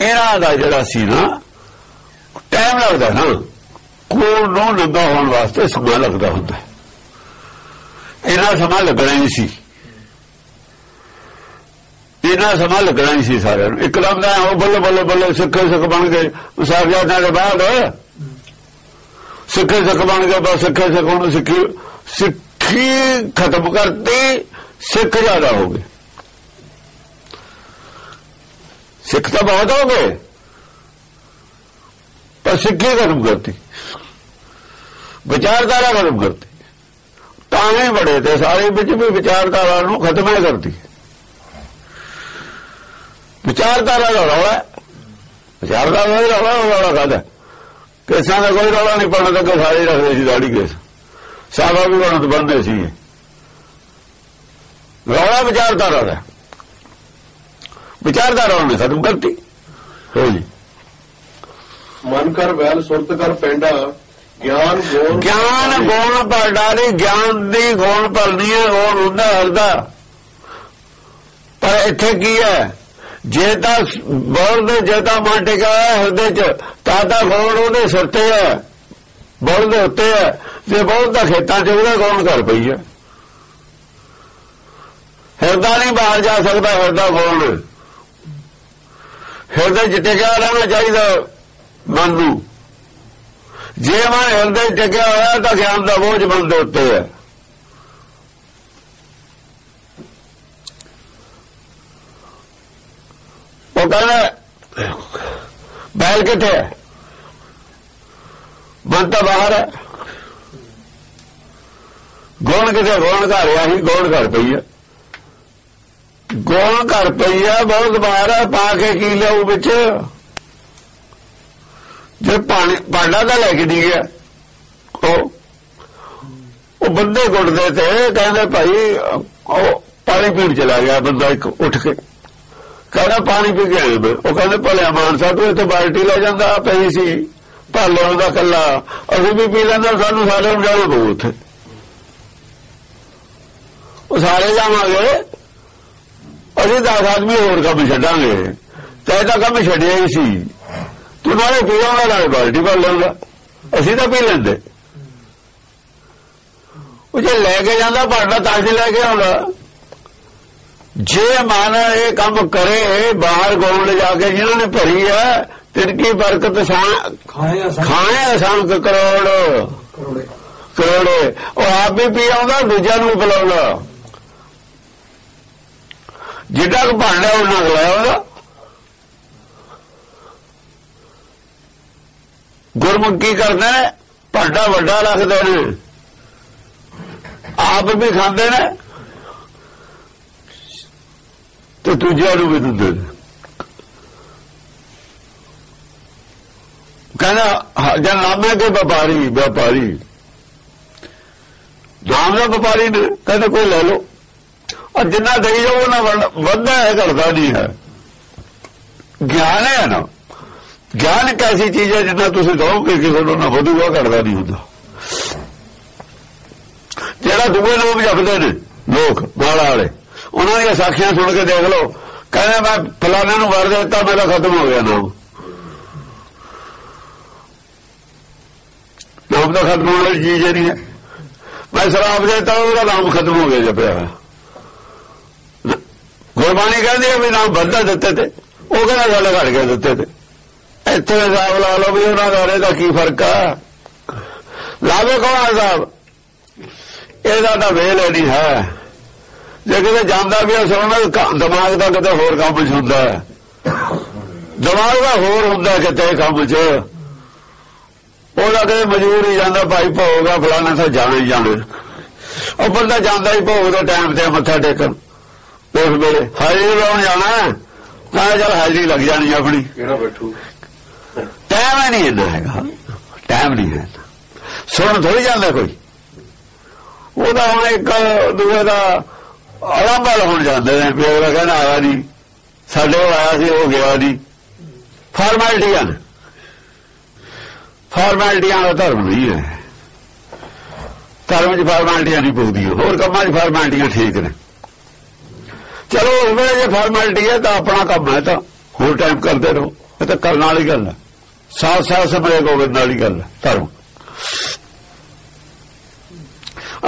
ਇਹਨਾਂ ਦਾ ਜਿਹੜਾ ਸੀ ਨਾ ਟਾਈਮ ਲੱਗਦਾ ਨਾ ਕੋਲ ਨੂੰ ਨੰਗਾ ਹੋਣ ਵਾਸਤੇ ਸਮਾਂ ਲੱਗਦਾ ਹੁੰਦਾ। ਹੈ। ਇਹਨਾਂ ਸਮਾਂ ਲੱਗਣਾ ਹੀ ਸੀ। ਇਹਨਾਂ ਸਮਾਂ ਲੱਗਣਾ ਹੀ ਸੀ ਸਾਰਿਆਂ ਨੂੰ। ਇਕਲਮ ਦਾ ਉਹ ਬੱਲੇ ਬੱਲੇ ਬੱਲੇ ਸਿੱਖੇ ਸਿੱਖ ਬਣ ਗਏ। ਸਾਹਿਬਜ਼ਾਦਿਆਂ ਦੇ ਬਾਅਦ ਸਿੱਖੇ ਸਿੱਖ ਬਣ ਗਏ, ਬਸ ਸਿੱਖੇ ਸਿੱਖ ਹੁਣ ਸਿੱਖੀ ਸਿੱਖੀ ਖਤਮ ਕਰਤੀ, ਸਿੱਖ ਜ਼ਿਆਦਾ ਹੋ ਗਏ। ਸਿੱਖ ਤਾਂ ਬਹੁਤ ਹੋ ਗਏ, ਪਰ ਸਿੱਖੀ ਖਤਮ ਕਰਤੀ। ਵਿਚਾਰਧਾਰਾ ਖਤਮ ਕਰਤੀ। ਤਾਂ ਹੀ ਬੜੇ ਤੇ ਸਾਰੇ ਵਿੱਚ ਵੀ ਵਿਚਾਰਧਾਰਾ ਨੂੰ ਖਤਮ ਹੀ ਕਰਤੀ। ਵਿਚਾਰਧਾਰਾ ਦਾ ਰੌਲਾ। ਵਿਚਾਰਧਾਰਾ ਦਾ ਰੌਲਾ ਰੌਲਾ ਕਾਹਦਾ ਕਿਸਾਂ ਦਾ ਕੋਈ ਰੌਲਾ ਨਹੀਂ ਪੜਨਾ ਤਾਂ ਸਾਰੇ ਰੱਖਦੇ ਸੀ ਦਾੜੀ ਕੇਸ। ਸਾਬਾ ਵੀ ਬਣਤ ਬੰਦੇ ਸੀ। ਰੌਲਾ ਵਿਚਾਰਧਾਰਾ ਦਾ। ਵਿਚਾਰਧਾਰਾ ਉਹਨੇ ਖਤਮ ਕਰਤੀ ਹੋ ਜੀ। ਮਨ ਕਰ ਵੈਲ ਸੁਰਤ ਕਰ ਪੈਂਡਾ। ਗਿਆਨ ਗੁਣ ਗਿਆਨ ਗੁਣ ਭਰਦਾ ਨਹੀਂ ਗਿਆਨ ਦੀ ਗੁਣ ਭਰਨੀ ਹੈ ਗੁਣ ਹੁੰਦਾ ਹਿਰਦਾ। ਪਰ ਇੱਥੇ ਕੀ ਹੈ? ਜੇ ਤਾਂ ਬੋਲਦ ਜੇ ਤਾਂ ਮਨ ਟਿਕਾ ਹੈ ਹਿਰਦੇ ਚ, ਤਾਂ ਤਾਂ ਗੁਣ ਉਹਦੇ ਸਿਰ ਤੇ ਹੈ? ਬੋਲ ਦੇ ਉੱਤੇ ਹੈ। ਜੇ ਬੋਲ ਦਾ ਖੇਤਾਂ ਚ, ਉਹਦਾ ਗੁਣ ਕਰ ਪਈ ਹੈ? ਹਿਰਦਾ ਨਹੀਂ ਬਾਹਰ ਜਾ ਸਕਦਾ, ਹਿਰਦਾ ਗੁਣ ਹਿਰਦੇ ਚ ਟਿਕਿਆ ਰਹਿਣਾ ਚਾਹੀਦਾ ਮਨ ਨੂੰ ਜੇ ਮਨ ਹਿਰਦੇ 'ਚ ਟਿਕਿਆ ਹੋਇਆ, ਤਾਂ ਗਿਆਨ ਦਾ ਬੋਝ ਮਨ ਦੇ ਉੱਤੇ ਹੈ। ਉਹ ਕਹਿੰਦਾ ਬੈਲ ਕਿੱਥੇ ਹੈ ਮਨ ਤਾਂ ਬਾਹਰ ਹੈ। ਗੋਣ ਕਿਤੇ ਗੋਣ ਘਰ ਆ ਹੀ ਗੋਣ ਘਰ ਪਈ ਹੈ ਗੋਣ ਘਰ ਪਈ ਹੈ ਬਹੁਤ ਬਾਹਰ ਹੈ ਪਾ ਕੇ ਕੀ ਲਿਆਉ ਵਿੱਚ? ਜੇ ਪਾਣੀ ਪਾਣਾ ਦਾ ਲੈ ਕੇ ਨਹੀਂ ਗਿਆ ਉਹ ਉਹ ਬੰਦੇ ਗੁੱਟਦੇ ਤੇ ਕਹਿੰਦੇ ਭਾਈ, ਉਹ ਪਾਣੀ ਪੀਣ ਚਲਾ ਗਿਆ, ਬੰਦਾ ਇੱਕ ਉੱਠ ਕੇ। ਕਹਿੰਦਾ ਪਾਣੀ ਪੀ ਕੇ ਆਇਆ ਮੈਂ ਉਹ ਕਹਿੰਦੇ ਭਲਿਆ ਮਾਨਸਾ ਤੂੰ ਇੱਥੇ ਬਾਲਟੀ ਲੈ ਜਾਂਦਾ, ਪਈ ਸੀ। ਭਾਲੇ ਉਹਦਾ ਕੱਲਾ। ਅਸੀਂ ਵੀ ਪੀ ਲੈਂਦਾ ਸਾਨੂੰ ਸਾਰੇ ਨੂੰ ਜਾਣਾ ਪਊ ਉੱਥੇ ਉਹ ਸਾਰੇ ਜਾਵਾਂਗੇ। ਅਸੀਂ 10 ਆਦਮੀ ਹੋਰ ਕੰਮ ਛੱਡਾਂਗੇ। ਚਾਹੇ ਤਾਂ ਕੰਮ ਛੱਡਿਆ ਹੀ ਸੀ। ਤੂੰ ਨਾਲੇ ਪੀਵਾਂਗਾ ਨਾਲੇ ਬਾਲਟੀ ਭਰ ਲੈਂਦਾ ਅਸੀਂ ਤਾਂ ਪੀ ਲੈਂਦੇ। ਉਹ ਜੇ ਲੈ ਕੇ ਜਾਂਦਾ, ਭਾਂਡਾ ਤਾਂ ਜੀ ਲੈ ਕੇ ਆਉਂਦਾ। ਜੇ ਮਨ ਇਹ ਕੰਮ ਕਰੇ ਬਾਹਰ ਗੋਲ ਲੈ ਜਾ ਕੇ ਜਿਨ੍ਹਾਂ ਨੇ ਭਰੀ ਹੈ ਤਿਨਕੀ ਬਰਕਤ ਖਾਏ ਸੰਖ ਕਰੋੜ। ਕਰੋੜੇ। ਕਰੋੜੇ। ਉਹ ਆਪ ਵੀ ਪੀ ਆਉਂਦਾ ਦੂਜਿਆਂ ਨੂੰ ਪਿਲਾਉਂਦਾ। ਜਿੱਡਾ ਕੁ ਭਾਂਡਾ ਉਹਨਾਂ ਅਗਲਾ ਉਹਦਾ। ਗੁਰਮੁਖ ਕੀ ਕਰਦੇ ਭਾਂਡਾ ਵੱਡਾ ਰੱਖਦੇ ਨੇ। ਆਪ ਵੀ ਖਾਂਦੇ ਨੇ। ਤੇ ਦੂਜਿਆਂ ਨੂੰ ਵੀ ਦਿੰਦੇ ਨੇ। ਕਹਿੰਦਾ ਜਨ ਨਾਮੇ ਕੇ ਵਪਾਰੀ ਵਪਾਰੀ। ਨਾਮ ਦਾ ਵਪਾਰੀ ਨੇ, ਕਹਿੰਦਾ ਕੋਈ ਲੈ ਲਓ। ਔਰ ਜਿੰਨਾ ਦੇਈ ਜਾਓ, ਉਹਨਾਂ ਵੱਧਦਾ ਹੈ, ਘਟਦਾ ਨਹੀਂ ਹੈ। ਗਿਆਨ ਹੈ ਨਾ। ਗਿਆਨ ਇੱਕ ਐਸੀ ਚੀਜ਼ ਹੈ, ਜਿੰਨਾ ਤੁਸੀਂ ਕਹੋਗੇ ਕਿਸੇ ਨੂੰ ਨਾ ਵਧੂਗਾ, ਘਟਦਾ ਨਹੀਂ ਹੁੰਦਾ। ਜਿਹੜਾ ਦੂਏ ਨਾਮ ਜਪਦੇ ਨੇ, ਲੋਕ ਬਾਲਾ ਵਾਲੇ। ਉਹਨਾਂ ਦੀਆਂ ਸਾਖੀਆਂ ਸੁਣ ਕੇ ਦੇਖ ਲਓ। ਕਹਿੰਦਾ, ਮੈਂ ਫਲਾਣੇ ਨੂੰ ਵਰ ਦਿੱਤਾ, ਮੇਰਾ ਖਤਮ ਹੋ ਗਿਆ ਨਾਮ। ਨਾਮ ਦਾ ਖਤਮ ਹੋਣ ਵਾਲੀ ਚੀਜ਼ ਹੀ ਨਹੀਂ ਹੈ। ਮੈਂ ਸ਼ਰਾਬ ਦੇਤਾ, ਉਹਦਾ ਨਾਮ ਖਤਮ ਹੋ ਗਿਆ ਜਪਿਆ ਹੋਇਆ। ਗੁਰਬਾਣੀ ਕਹਿੰਦੀ ਹੈ ਵੀ ਨਾਮ ਵੱਧਾ ਦਿੱਤੇ ਤੇ, ਉਹ ਕਹਿੰਦਾ ਗੱਲ ਘਟ ਕੇ ਦਿੱਤੇ ਤੇ? ਇੱਥੇ ਹਿਸਾਬ ਲਾ ਲਓ ਵੀ ਉਹਨਾਂ ਦਾ ਦਾ ਕੀ ਫ਼ਰਕ ਆ। ਲਾਵੇ ਕੌਣ ਹਿਸਾਬ? ਇਹਦਾ ਤਾਂ ਵੇਲ ਹੀ ਨਹੀਂ ਹੈ। ਜੇ ਕਿਤੇ ਜਾਂਦਾ ਵੀ ਸੁਣਨਾ ਦਿਮਾਗ ਦਾ ਕਿਤੇ ਹੋਰ ਕੰਮ 'ਚ ਹੁੰਦਾ ਹੈ। ਦਿਮਾਗ ਦਾ ਹੋਰ ਹੁੰਦਾ ਕਿਤੇ ਕੰਮ 'ਚ। ਉਹਦਾ ਕਿਤੇ ਮਜਬੂਰ ਹੀ ਜਾਂਦਾ ਭਾਈ ਭੋਗਾ ਫਲਾਣਾ ਤਾਂ ਜਾਣਾ ਹੀ ਜਾਣਾ। ਉਹ ਬੰਦਾ ਜਾਂਦਾ ਹੀ ਭੋਗ ਦੇ ਟਾਈਮ ਤੇ ਮੱਥਾ ਟੇਕਣ। ਉਸ ਵੇਲੇ ਹਾਜ਼ਰੀ ਲਾਉਣ ਜਾਣਾ ਤਾਂ ਚਲ ਹਾਜ਼ਰੀ ਲੱਗ ਜਾਣੀ ਆਪਣੀ। ਕਿਹੜਾ ਬੈਠੂ? ਟਾਈਮ ਨਹੀਂ ਇੰਨਾ ਹੈਗਾ। ਟਾਈਮ ਨਹੀਂ ਹੈ। ਸੁਣ ਥੋੜੀ ਜਾਂਦਾ ਕੋਈ। ਉਹਦਾ ਹੁਣ ਇੱਕ ਦੂਏ ਦਾ ਆਲੰਬਲ ਹੋਣ ਜਾਂਦੇ ਨੇ, ਵੀ ਅਗਲਾ ਕਹਿੰਦਾ ਆਇਆ ਨਹੀਂ। ਸਾਡੇ ਕੋਲ ਆਇਆ ਸੀ, ਉਹ ਗਿਆ ਨਹੀਂ। ਫਾਰਮੈਲਿਟੀਆਂ ਨੇ। ਫਾਰਮੈਲਿਟੀਆਂ ਦਾ ਧਰਮ ਨਹੀਂ ਹੈ। ਧਰਮ 'ਚ ਫਾਰਮੈਲਿਟੀਆਂ ਨਹੀਂ ਪੁੱਗਦੀਆਂ, ਹੋਰ ਕੰਮਾਂ 'ਚ ਫਾਰਮੈਲਿਟੀਆਂ ਠੀਕ ਨੇ। ਚਲੋ ਉਸ ਵੇਲੇ ਜੇ ਫਾਰਮੈਲਿਟੀ ਹੈ ਤਾਂ ਆਪਣਾ ਕੰਮ ਹੈ ਤਾਂ। ਹੋਰ ਟਾਈਮ ਕਰਦੇ ਰਹੋ, ਇਹ ਤਾਂ ਕਰਨ ਵਾਲੀ ਗੱਲ ਹੈ। ਸਾਥ ਸਾਥ ਸਮੇਂ ਗੋਬਿੰਦ ਵਾਲੀ ਗੱਲ ਹੈ, ਧਰਮ।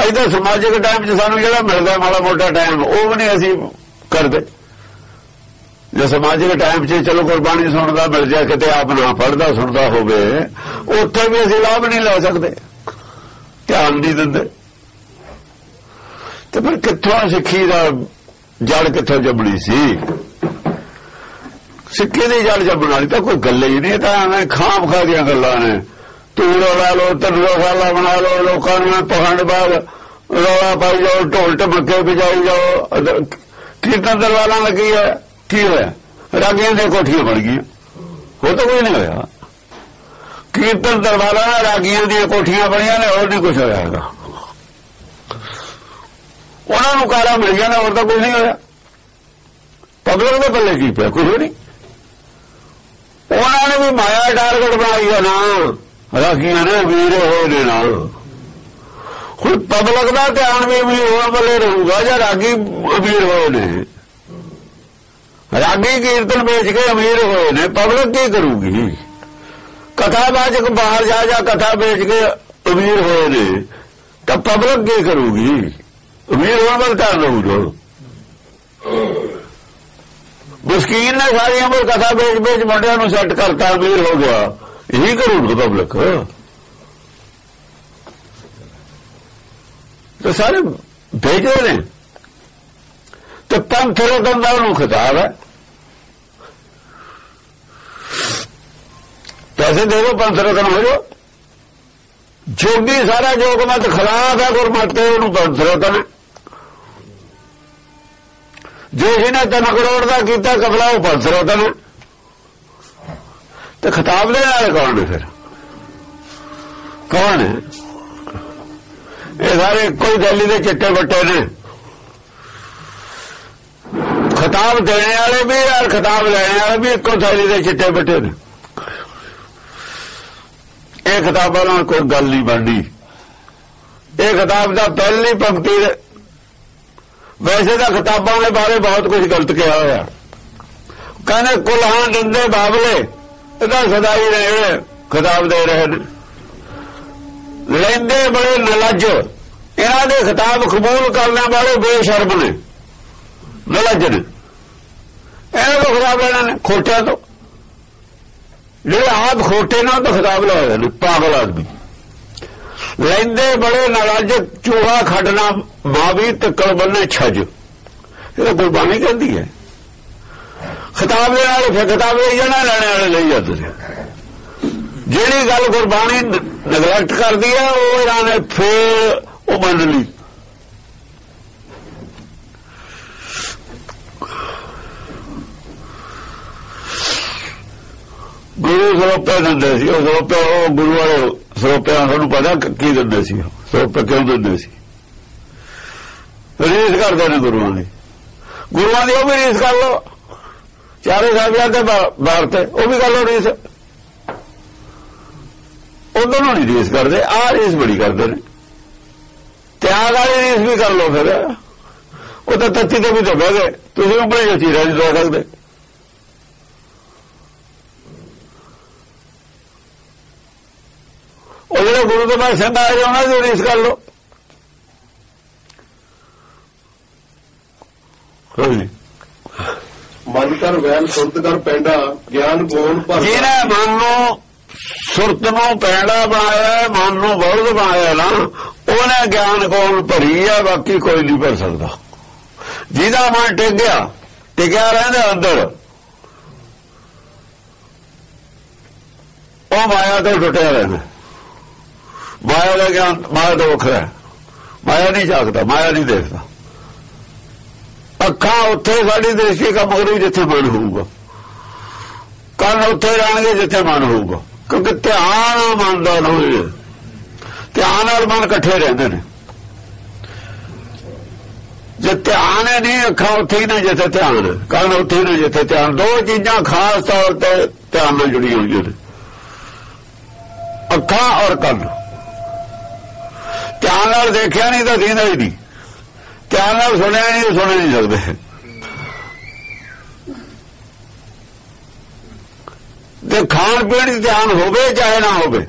ਅੱਜ ਅਜਿਹਾ ਸਮਾਜਿਕ ਟਾਈਮ 'ਚ ਸਾਨੂੰ ਜਿਹੜਾ ਮਿਲਦਾ ਮਾੜਾ ਮੋਟਾ ਟਾਈਮ ਉਹ ਵੀ ਨਹੀਂ ਅਸੀਂ ਕਰਦੇ। ਜੇ ਸਮਾਜਿਕ ਟਾਈਮ 'ਚ ਚਲੋ ਗੁਰਬਾਣੀ ਸੁਣਦਾ, ਮਿਲ ਜਾ ਕਿਤੇ ਆਪ ਨਾ ਪੜਦਾ ਸੁਣਦਾ ਹੋਵੇ, ਉੱਥੇ ਵੀ ਅਸੀਂ ਲਾਭ ਨਹੀਂ ਲੈ ਸਕਦੇ। ਧਿਆਨ ਨਹੀਂ ਦਿੰਦੇ। ਤੇ ਫਿਰ ਕਿੱਥੋਂ ਸਿੱਖੀ ਦਾ ਜੜ ਕਿੱਥੋਂ ਜੰਮਣੀ ਸੀ? ਸਿੱਖੀ ਦੀ ਜੜ ਜੰਮਣ ਵਾਲੀ ਤਾਂ ਕੋਈ ਗੱਲ ਹੀ ਨਹੀਂ ਤਾਂ ਐਵੇਂ ਖਾਮ ਖਾ ਦੀਆਂ ਗੱਲਾਂ ਨੇ। ਤੂੜੋ ਲਾ ਲੋ ਤਨਰੋ ਬਣਾ ਲੋ ਲੋਕਾਂ ਨੂੰ ਪਖੰਡ ਬਾਗ ਰੌਲਾ ਪਾਈ ਜਾਓ, ਢੋਲ ਟਮਕੇ ਵਜਾਈ ਜਾਓ। ਕੀਰਤਨ ਦਰਬਾਰਾਂ ਲੱਗੀ ਹੈ, ਕੀ ਹੋਇਆ? ਰਾਗੀਆਂ ਦੀਆਂ ਕੋਠੀਆਂ ਬਣ ਗਈਆਂ। ਉਹ ਤਾਂ ਕੋਈ ਨਹੀਂ ਹੋਇਆ। ਕੀਰਤਨ ਦਰਬਾਰਾਂ ਰਾਗੀਆਂ ਦੀਆਂ ਕੋਠੀਆਂ ਬਣੀਆਂ ਨੇ, ਹੋਰ ਨਹੀਂ ਕੁਝ ਹੋਇਆ ਹੈਗਾ। ਉਹਨਾਂ ਨੂੰ ਕਾਰਾ ਮਿਲ ਗਿਆ ਨਾ, ਹੋਰ ਤਾਂ ਕੁਝ ਨਹੀਂ ਹੋਇਆ। ਪਬਲਿਕ ਦੇ ਪੱਲੇ ਕੀ ਪਿਆ? ਕੁਝ ਨਹੀਂ ਉਹਨਾਂ ਨੇ ਵੀ ਮਾਇਆ ਟਾਰਗੇਟ ਬਣਾਈ ਹੈ ਨਾ। ਰਾਖੀਆਂ ਨੇ ਵੀਰ ਹੋਏ ਨੇ ਨਾਲ। ਹੁਣ ਪਬਲਿਕ ਦਾ ਧਿਆਨ ਵੀ ਵੀ ਹੋਣ ਵਾਲੇ ਰਹੂਗਾ ਜਾਂ ਰਾਗੀ ਅਮੀਰ ਹੋਏ ਨੇ। ਰਾਗੀ ਕੀਰਤਨ ਵੇਚ ਕੇ ਅਮੀਰ ਹੋਏ ਨੇ, ਪਬਲਿਕ ਕੀ ਕਰੂਗੀ? ਕਥਾਵਾਚਕ ਬਾਹਰ ਜਾ ਜਾ ਕਥਾ ਵੇਚ ਕੇ ਅਮੀਰ ਹੋਏ ਨੇ, ਤਾਂ ਪਬਲਿਕ ਕੀ ਕਰੂਗੀ? ਅਮੀਰ ਹੋਣ ਵੱਲ ਧਿਆਨ ਰਹੂਗਾ ਮਸਕੀਨ ਨੇ ਸਾਰੀ ਉਮਰ ਕਥਾ ਵੇਚ ਵੇਚ ਮੁੰਡਿਆਂ ਨੂੰ ਸੈੱਟ ਕਰਤਾ, ਅਮੀਰ ਹੋ ਗਿਆ। ਇਹੀ ਕਰੂਗਾ ਪਬਲਿਕ ਤੇ ਸਾਰੇ ਵੇਚਦੇ ਨੇ ਤੇ ਪੰਥ ਰਤਨ ਦਾ ਉਹਨੂੰ ਖਿਤਾਬ ਹੈ ਪੈਸੇ ਦੇ ਦੋ ਪੰਥ ਰਤਨ ਹੋ ਜਾਓ ਜੋਗੀ ਸਾਰਾ ਜੋਗ ਮਤ ਖਿਲਾਫ ਹੈ ਗੁਰਮਤਿ ਤੇ ਉਹਨੂੰ ਪੰਥ ਰਤਨ ਜੋ ਜਿਹਨੇ ਤਿੰਨ ਕਰੋੜ ਦਾ ਕੀਤਾ ਕਫਲਾ ਉਹ ਪੰਥ ਰਤਨ ਹੈ ਤੇ ਖਿਤਾਬ ਦੇ ਨਾਲ ਕੌਣ ਨੇ ਫਿਰ? ਕੌਣ ਇਹ ਸਾਰੇ ਕੋਈ ਦਿੱਲੀ ਦੇ ਚਿੱਟੇ ਬੱਟੇ ਨੇ। ਖਿਤਾਬ ਦੇਣੇ ਵਾਲੇ ਵੀ ਔਰ ਖਿਤਾਬ ਲੈਣੇ ਵਾਲੇ ਵੀ ਇੱਕੋ ਥੈਲੀ ਦੇ ਚਿੱਟੇ ਬੱਟੇ ਨੇ। ਇਹ ਖਿਤਾਬਾਂ ਨਾਲ ਕੋਈ ਗੱਲ ਨਹੀਂ ਬਣਦੀ। ਇਹ ਖਿਤਾਬ ਦਾ ਪਹਿਲੀ ਪੰਕਤੀ ਵੈਸੇ ਤਾਂ ਖਿਤਾਬਾਂ ਦੇ ਬਾਰੇ ਬਹੁਤ ਕੁਝ ਗਲਤ ਕਿਹਾ ਹੋਇਆ। ਕਹਿੰਦੇ ਕੁਲਹਾਂ ਦਿੰਦੇ ਬਾਬਲੇ। ਇਹਦਾ ਸਦਾ ਹੀ ਰਹੇ ਖਿਤਾਬ ਦੇ ਰਹੇ ਨੇ ਲੈਂਦੇ ਬੜੇ ਨਲਜ। ਇਹਨਾਂ ਦੇ ਖਿਤਾਬ ਕਬੂਲ ਕਰਨ ਵਾਲੇ ਬੇਸ਼ਰਮ ਨੇ। ਨਲਜ ਨੇ। ਇਹਨਾਂ ਤੋਂ ਖਿਤਾਬ ਲੈਣਾ ਨੇ ਖੋਟਿਆਂ ਤੋਂ। ਜਿਹੜੇ ਆਪ ਖੋਟੇ ਨਾਲ ਤਾਂ ਖਿਤਾਬ ਲਾਇਆ ਨੇ, ਪਾਗਲ ਆਦਮੀ। ਲੈਂਦੇ ਬੜੇ ਨਲਜ, ਚੂਹਾ ਖੱਡਣਾ, ਮਾਵੀ ਤੱਕਲ ਬੰਨੇ ਛੱਜ। ਇਹ ਗੁਰਬਾਣੀ ਕਹਿੰਦੀ ਹੈ। ਖਿਤਾਬ ਦੇ ਨਾਲ ਫਿਰ ਖਿਤਾਬ ਲਈ ਜਾਣਾ, ਲੈਣੇ ਵਾਲੇ ਲਈ ਜਾਂਦੇ ਨੇ ਜਿਹੜੀ ਗੱਲ ਗੁਰਬਾਣੀ ਨਗਲੈਕਟ ਕਰਦੀ ਹੈ ਉਹ ਇਹਨਾਂ ਨੇ ਫੇਰ ਉਹ ਮੰਨ ਲਈ। ਗੁਰੂ ਸਰੋਪੇ ਦਿੰਦੇ ਸੀ, ਉਹ ਸਰੋਪੇ, ਉਹ ਗੁਰੂ ਵਾਲੇ ਸਰੋਪਿਆਂ ਤੁਹਾਨੂੰ ਪਤਾ ਕੀ ਦਿੰਦੇ ਸੀ ਸਰੋਪੇ ਕਿਉਂ ਦਿੰਦੇ ਸੀ? ਰੀਸ ਕਰਦੇ ਨੇ ਗੁਰੂਆਂ ਦੀ। ਗੁਰੂਆਂ ਦੀ ਉਹ ਵੀ ਰੀਸ ਕਰ ਲੋ ਚਾਰੇ ਸਾਹਿਬਾਂ ਦੇ ਬਾਹਰ ਤੇ, ਉਹ ਵੀ ਕਰ ਲੋ ਰੀਸ ਉਦੋਂ ਨੂੰ ਨਹੀਂ ਰੀਸ ਕਰਦੇ, ਆਹ ਰੀਸ ਬੜੀ ਕਰਦੇ ਨੇ। ਤਿਆਗ ਵਾਲੀ ਰੀਸ ਵੀ ਕਰ ਲੋ ਫਿਰ। ਉਹ ਤਾਂ ਤੱਤੀ ਤੇ ਵੀ ਤਾਂ ਗਏ ਤੁਸੀਂ ਉੱਪਰ ਹੀ ਚੀਰਾ ਨਹੀਂ ਦੋ ਸਕਦੇ। ਉਹ ਜਿਹੜੇ ਗੁਰੂ ਦੇ ਬਾਅਦ ਸੰਗ ਆਏ ਉਹਨਾਂ ਦੀ ਰੀਸ ਕਰ ਲੋ ਨਹੀਂ। ਮਨ ਕਰ ਵੈਲ ਸੁਰਤ ਕਰ ਪੈਂਡਾ, ਗਿਆਨ ਗੋਣ ਭਰ ਜਿਹਨੇ ਮਨ ਨੂੰ ਸੁਰਤ ਨੂੰ ਪੈੜਾ ਬਣਾਇਆ, ਮਨ ਨੂੰ ਬਲਦ ਬਣਾਇਆ ਨਾ, ਉਹਨੇ ਗਿਆਨ ਕੋਲ ਭਰੀ ਆ, ਬਾਕੀ ਕੋਈ ਨਹੀਂ ਭਰ ਸਕਦਾ। ਜਿਹਦਾ ਮਨ ਟਿਕ ਗਿਆ ਟਿਕਿਆ ਰਹਿੰਦਾ ਅੰਦਰ। ਉਹ ਮਾਇਆ ਤੋਂ ਟੁੱਟਿਆ ਰਹਿੰਦਾ। ਮਾਇਆ ਦਾ ਗਿਆਨ, ਮਾਇਆ ਤੋਂ ਵੱਖਰਾ ਮਾਇਆ ਨਹੀਂ ਝਾਕਦਾ ਮਾਇਆ ਨਹੀਂ ਦੇਖਦਾ। ਅੱਖਾਂ ਉੱਥੇ ਸਾਡੀ ਦ੍ਰਿਸ਼ਟੀ ਕੰਮ ਕਰੂ ਜਿੱਥੇ ਮਨ ਹੋਊਗਾ। ਕੰਨ ਉੱਥੇ ਰਹਿਣਗੇ ਜਿੱਥੇ ਮਨ ਹੋਊਗਾ। ਕਿਉਂਕਿ ਧਿਆਨ ਮਨ ਦਾ ਹੋਵੇ ਧਿਆਨ ਨਾਲ ਮਨ ਇਕੱਠੇ ਰਹਿੰਦੇ ਨੇ। ਜੇ ਧਿਆਨ ਹੈ ਨਹੀਂ, ਅੱਖਾਂ ਉੱਥੇ ਹੀ ਨਾ ਜਿੱਥੇ ਧਿਆਨ ਕੰਨ ਉੱਥੇ ਨਾ ਜਿੱਥੇ ਧਿਆਨ। ਦੋ ਚੀਜ਼ਾਂ ਖਾਸ ਤੌਰ ਤੇ ਧਿਆਨ ਨਾਲ ਜੁੜੀਆਂ ਹੋਈਆਂ ਨੇ। ਅੱਖਾਂ ਔਰ ਕੰਨ। ਧਿਆਨ ਨਾਲ ਦੇਖਿਆ ਨਹੀਂ ਤਾਂ ਦੀਨਾ ਹੀ ਨਹੀਂ। ਧਿਆਨ ਨਾਲ ਸੁਣਿਆ ਨਹੀਂ, ਸੁਣ ਨਹੀਂ ਸਕਦੇ। ਤੇ ਖਾਣ ਪੀਣ ਦੀ ਧਿਆਨ ਹੋਵੇ ਚਾਹੇ ਨਾ ਹੋਵੇ।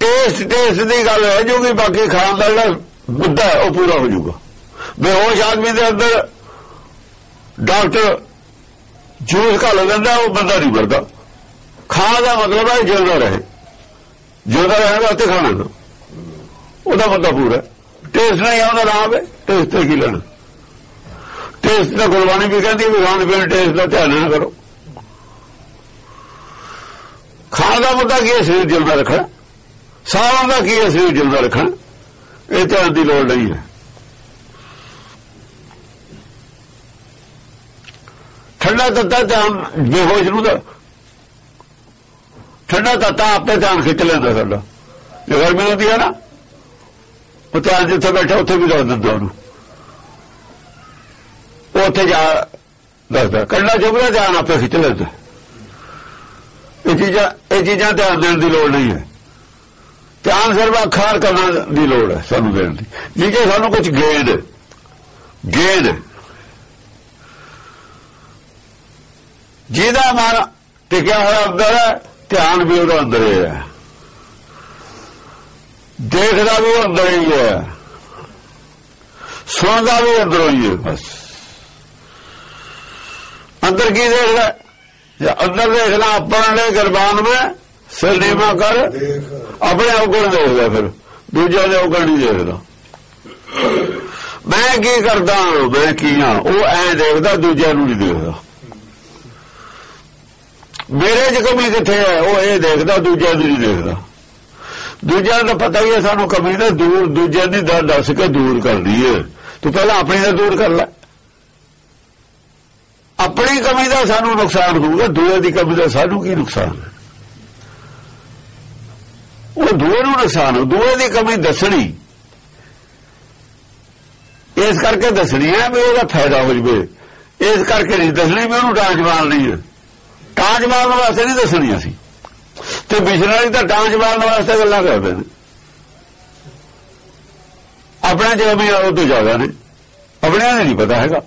ਟੇਸਟ ਟੇਸਟ ਦੀ ਗੱਲ ਹੈ ਜੋ ਕਿ ਬਾਕੀ ਖਾਣ ਦਾ ਜਿਹੜਾ ਮੁੱਦਾ ਉਹ ਪੂਰਾ ਹੋ ਜਾਊਗਾ ਬੇਹੋਸ਼ ਆਦਮੀ ਦੇ ਅੰਦਰ ਡਾਕਟਰ ਜੂਸ ਘਾਲ ਦਿੰਦਾ, ਉਹ ਬੰਦਾ ਨਹੀਂ ਮਰਦਾ। ਖਾਣ ਦਾ ਮਤਲਬ ਹੈ, ਜਿਉਂਦਾ ਰਹੇ। ਜਿਉਂਦਾ ਰਹੇਗਾ ਤੇ ਖਾਣਾ। ਉਹਦਾ ਮੁੱਦਾ ਪੂਰਾ ਟੇਸਟ ਨਹੀਂ ਆਉਂਦਾ ਨਾ ਆਵੇ ਟੇਸਟ ਤੇ ਕੀ ਲੈਣਾ ਟੇਸਟ ਤਾਂ ਗੁਰਬਾਣੀ ਵੀ ਕਹਿੰਦੀ ਵੀ ਖਾਣ ਪੀਣ ਟੇਸਟ ਦਾ ਧਿਆਨ ਨਾ ਕਰੋ। ਖਾਣ ਦਾ ਮੁੱਦਾ ਕੀ ਹੈ? ਸਰੀਰ ਜਿਉਂਦਾ ਰੱਖਣਾ। ਸਾਹਾਂ ਦਾ ਕੀ ਹੈ? ਸਰੀਰ ਜਿਉਂਦਾ ਰੱਖਣਾ। ਇਹ ਧਿਆਨ ਦੀ ਲੋੜ ਨਹੀਂ ਹੈ। ਠੰਡਾ ਤੱਤਾ ਧਿਆਨ ਬੇਹੋਸ਼ ਨੂੰ ਦਾ। ਠੰਡਾ ਤੱਤਾ ਆਪੇ ਧਿਆਨ ਖਿੱਚ ਲੈਂਦਾ ਸਾਡਾ। ਜੇ ਗਰਮੀ ਹੁੰਦੀ ਹੈ ਨਾ ਉਹ ਧਿਆਨ ਜਿੱਥੇ ਬੈਠਾ ਉੱਥੇ ਵੀ ਦੱਸ ਦਿੰਦਾ ਉਹਨੂੰ। ਉਹ ਉੱਥੇ ਜਾ ਦੱਸਦਾ ਕੰਡਾ ਚੁਗਦਾ ਧਿਆਨ ਆਪੇ ਖਿੱਚ ਲੈਂਦਾ। ਇਹ ਚੀਜ਼ਾਂ ਇਹ ਚੀਜ਼ਾਂ ਧਿਆਨ ਦੇਣ ਦੀ ਲੋੜ ਨਹੀਂ ਹੈ। ਧਿਆਨ ਸਿਰਫ ਅੱਖਾਂ ਕਰਨ ਦੀ ਲੋੜ ਹੈ ਸਾਨੂੰ ਦੇਣ ਦੀ। ਜੀ ਸਾਨੂੰ ਕੁਝ ਗੇਨ ਗੇਦ। ਜਿਹਦਾ ਮਨ ਟਿਕਿਆ ਹੋਇਆ ਅੰਦਰ ਹੈ, ਧਿਆਨ ਵੀ ਉਹਦਾ ਅੰਦਰ ਹੀ ਹੈ। ਦੇਖਦਾ ਵੀ ਉਹ ਅੰਦਰ ਹੀ ਹੈ। ਸੁਣਦਾ ਵੀ ਅੰਦਰੋਂ ਹੀ ਹੈ, ਬਸ। ਅੰਦਰ ਕੀ ਦੇਖਦਾ? ਜਾਂ ਅੰਦਰ ਦੇਖਣਾ ਆਪਣੇ ਗਰਬਾਨ ਵਿੱਚ? ਸਿਰ ਨੀਵਾ ਕਰ। ਆਪਣੇ ਆਪ ਕੋਲ ਦੇਖਦਾ ਫਿਰ। ਦੂਜਿਆਂ ਦੇ ਔਗਣ ਨਹੀਂ ਦੇਖਦਾ। ਮੈਂ ਕੀ ਕਰਦਾ? ਮੈਂ ਕੀ ਹਾਂ ਉਹ ਐ ਦੇਖਦਾ, ਦੂਜਿਆਂ ਨੂੰ ਨਹੀਂ ਦੇਖਦਾ। ਮੇਰੇ 'ਚ ਕਮੀ ਕਿੱਥੇ ਹੈ? ਉਹ ਇਹ ਦੇਖਦਾ, ਦੂਜਿਆਂ ਨੂੰ ਨਹੀਂ ਦੇਖਦਾ। ਦੂਜਿਆਂ ਦਾ ਪਤਾ ਹੀ ਹੈ ਸਾਨੂੰ ਕਮੀ ਦਾ ਦੂਰ, ਦੂਜਿਆਂ ਦੀ ਦਾ ਦੱਸ ਕੇ ਦੂਰ ਕਰਦੀ ਹੈ। ਤੂੰ ਪਹਿਲਾਂ ਆਪਣੀ ਦਾ ਦੂਰ ਕਰ ਲੈ। ਆਪਣੀ ਕਮੀ ਦਾ ਸਾਨੂੰ ਨੁਕਸਾਨ ਹੋਊਗਾ ਦੂਏ ਦੀ ਕਮੀ ਦਾ ਸਾਨੂੰ ਕੀ ਨੁਕਸਾਨ ਉਹ ਦੂਏ ਨੂੰ ਨੁਕਸਾਨ ਦੂਏ ਦੀ ਕਮੀ ਦੱਸਣੀ। ਇਸ ਕਰਕੇ ਦੱਸਣੀ ਹੈ ਵੀ ਉਹਦਾ ਫਾਇਦਾ ਹੋ ਜਵੇ। ਇਸ ਕਰਕੇ ਨਹੀਂ ਦੱਸਣੀ ਵੀ ਉਹਨੂੰ ਡਾਂਜ ਮਾਰਨੀ ਹੈ। ਡਾਂਜ ਮਾਰਨ ਵਾਸਤੇ ਨਹੀਂ ਦੱਸਣੀ ਅਸੀਂ। ਤੇ ਮਿਸ਼ਨਰੀ ਤਾਂ ਡਾਂਜ ਮਾਰਨ ਵਾਸਤੇ ਗੱਲਾਂ ਕਰਦੇ ਨੇ। ਆਪਣਾ ਜਿਵੇਂ ਵੀ ਉਹ ਤੋਂ ਜ਼ਿਆਦਾ ਨੇ। ਆਪਣਿਆਂ ਨੂੰ ਨਹੀਂ ਪਤਾ ਹੈਗਾ।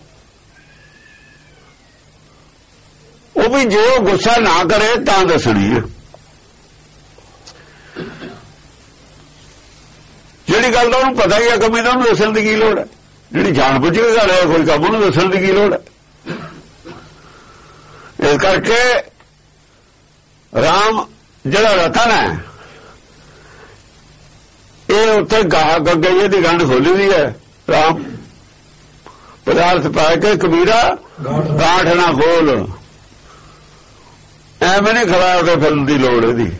ਉਹ ਵੀ ਜੇ ਉਹ ਗੁੱਸਾ ਨਾ ਕਰੇ, ਤਾਂ ਦੱਸਣੀ ਹੈ ਜਿਹੜੀ ਗੱਲ ਦਾ ਉਹਨੂੰ ਪਤਾ ਹੀ ਹੈ ਕਮੀ ਦਾ ਉਹਨੂੰ ਦੱਸਣ ਦੀ ਕੀ ਲੋੜ ਹੈ ਜਿਹੜੀ ਜਾਣ ਬੁੱਝ ਕੇ ਗੱਲ ਹੈ ਕੋਈ ਕੰਮ ਉਹਨੂੰ ਦੱਸਣ ਦੀ ਕੀ ਲੋੜ ਹੈ ਇਸ ਕਰਕੇ ਰਾਮ ਜਿਹੜਾ ਰਤਨ ਹੈ ਇਹ ਉੱਥੇ ਗਾਹ ਗੱਗੇ ਦੀ ਗੰਢ ਖੋਲੀ ਦੀ ਹੈ। ਰਾਮ, ਪਦਾਰਥ ਪਾ ਕੇ ਕਬੀਰਾ, ਗਾਠ ਨਾ ਖੋਲ। ਐਵੇਂ ਨਹੀਂ ਖੜਾ ਕੇ ਫਿਰਨ ਦੀ ਲੋੜ ਇਹਦੀ।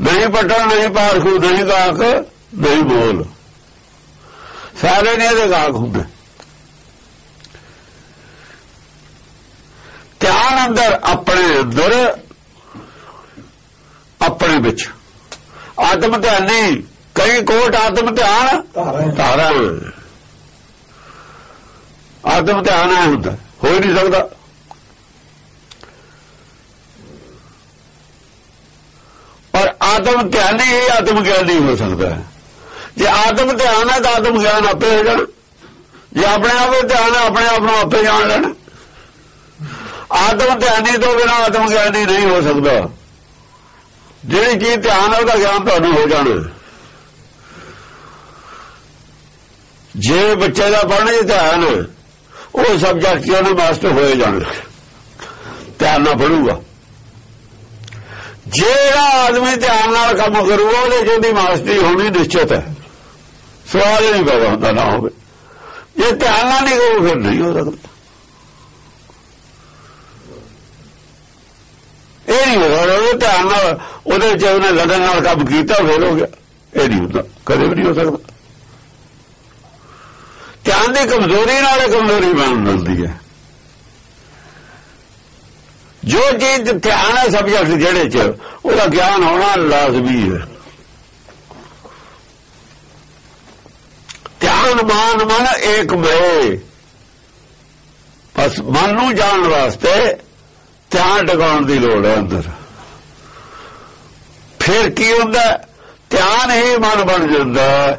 ਨਹੀਂ ਪਟਣ, ਨਹੀਂ ਪਾਰਖੂ, ਨਹੀਂ ਗਾਹਕ, ਨਹੀਂ ਬੋਲ। ਸਾਰੇ ਨੇ ਇਹਦੇ ਗਾਹਕ ਹੁੰਦੇ। ਧਿਆਨ ਅੰਦਰ ਆਪਣੇ ਅੰਦਰ ਆਪਣੇ ਵਿੱਚ। ਆਤਮ ਧਿਆਨੀ ਕਈ ਕੋਟ ਆਤਮ ਧਿਆਨ ਧਾਰਾ ਆਤਮ ਧਿਆਨ ਹੈ ਹੁੰਦਾ, ਹੋ ਹੀ ਨਹੀਂ ਸਕਦਾ। ਔਰ ਆਤਮ ਧਿਆਨੀ ਹੀ ਆਤਮ ਗਿਆਨੀ ਹੋ ਸਕਦਾ। ਹੈ ਜੇ ਆਤਮ ਧਿਆਨ ਹੈ ਤਾਂ ਆਤਮ ਗਿਆਨ ਆਪੇ ਹੋ ਜਾਣਾ। ਜੇ ਆਪਣੇ ਆਪ ਧਿਆਨ ਆਪਣੇ ਆਪ ਨੂੰ ਆਪੇ ਜਾਣ ਲੈਣਾ। ਆਤਮ ਧਿਆਨੀ ਤੋਂ ਬਿਨਾਂ ਆਤਮ ਗਿਆਨੀ ਨਹੀਂ ਹੋ ਸਕਦਾ। ਜਿਹੜੀ ਚੀਜ਼ ਧਿਆਨ ਹੈ ਉਹਦਾ ਗਿਆਨ ਤੁਹਾਨੂੰ ਹੋ ਜਾਣਾ। ਜੇ ਬੱਚੇ ਦਾ ਪੜ੍ਹਨੇ ਧਿਆਨ, ਉਹ ਸਬਜੈਕਟ ਉਹਨੇ ਮਾਸਟਰ ਹੋਏ ਜਾਣਗੇ ਧਿਆਨ ਨਾਲ ਪੜੂਗਾ ਜਿਹੜਾ ਆਦਮੀ ਧਿਆਨ ਨਾਲ ਕੰਮ ਕਰੂਗਾ, ਉਹਦੇ ਚ ਉਹਦੀ ਮਾਸਟਰੀ ਹੋਣੀ ਨਿਸ਼ਚਿਤ ਹੈ। ਸਵਾਲ ਨਹੀਂ ਪੈਦਾ ਹੁੰਦਾ ਨਾ ਹੋਵੇ। ਜੇ ਧਿਆਨ ਨਾਲ ਨਹੀਂ ਕਰੂ ਫਿਰ ਨਹੀਂ ਹੋ ਸਕਦਾ। ਇਹ ਨਹੀਂ ਹੋ ਸਕਦਾ ਉਹ ਧਿਆਨ ਨਾਲ, ਉਹਦੇ ਚ ਉਹਨੇ ਲਗਨ ਨਾਲ ਕੰਮ ਕੀਤਾ, ਫਿਰ ਹੋ ਗਿਆ। ਇਹ ਨਹੀਂ ਹੁੰਦਾ। ਕਦੇ ਵੀ ਨਹੀਂ ਹੋ ਸਕਦਾ। ਧਿਆਨ ਦੀ ਕਮਜ਼ੋਰੀ ਨਾਲ ਇਹ ਕਮਜ਼ੋਰੀ ਬਣ ਮਿਲਦੀ ਹੈ। ਜੋ ਚੀਜ਼ ਧਿਆਨ ਹੈ ਸਬਜੈਕਟ ਜਿਹੜੇ ਚ, ਉਹਦਾ ਗਿਆਨ ਹੋਣਾ ਲਾਜ਼ਮੀ ਹੈ। ਧਿਆਨ, ਮਾਨ, ਮਨ ਇੱਕ ਮੈਂ ਬਸ ਮਨ ਨੂੰ ਜਾਣ ਵਾਸਤੇ ਧਿਆਨ ਟਿਕਾਉਣ ਦੀ ਲੋੜ ਹੈ ਅੰਦਰ। ਫਿਰ ਕੀ ਹੁੰਦਾ? ਧਿਆਨ ਹੀ ਮਨ ਬਣ ਜਾਂਦਾ।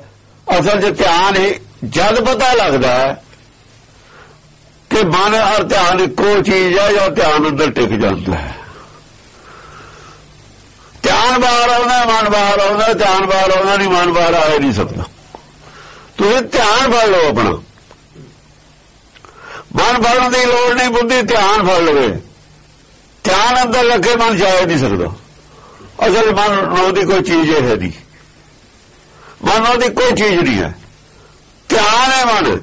ਅਸਲ 'ਚ ਧਿਆਨ ਹੀ ਜਦ ਪਤਾ ਲੱਗਦਾ ਕਿ ਮਨ ਔਰ ਧਿਆਨ ਇੱਕੋ ਚੀਜ਼ ਹੈ ਜਾਂ ਧਿਆਨ ਅੰਦਰ ਟਿਕ ਜਾਂਦਾ ਹੈ। ਧਿਆਨ ਬਾਹਰ ਆਉਂਦਾ, ਮਨ ਬਾਹਰ ਆਉਂਦਾ, ਧਿਆਨ ਬਾਹਰ ਆਉਂਦਾ, ਨਹੀਂ ਮਨ ਬਾਹਰ ਆ ਨਹੀਂ ਸਕਦਾ। ਤੁਸੀਂ ਧਿਆਨ ਫੜ ਲਓ ਆਪਣਾ। ਮਨ ਫੜਨ ਦੀ ਲੋੜ ਨਹੀਂ, ਬੁੱਧੀ ਧਿਆਨ ਫੜ ਲਵੇ। ਧਿਆਨ ਅੰਦਰ ਲੱਗੇ, ਮਨ ਜਾ ਨਹੀਂ ਸਕਦਾ। ਅਸਲ ਮਨ ਉਹਦੀ ਕੋਈ ਚੀਜ਼ ਹੈ ਨਹੀਂ। ਮਨ ਉਹਦੀ ਕੋਈ ਚੀਜ਼ ਨਹੀਂ ਹੈ। ਧਿਆਨ ਹੈ ਮਨ।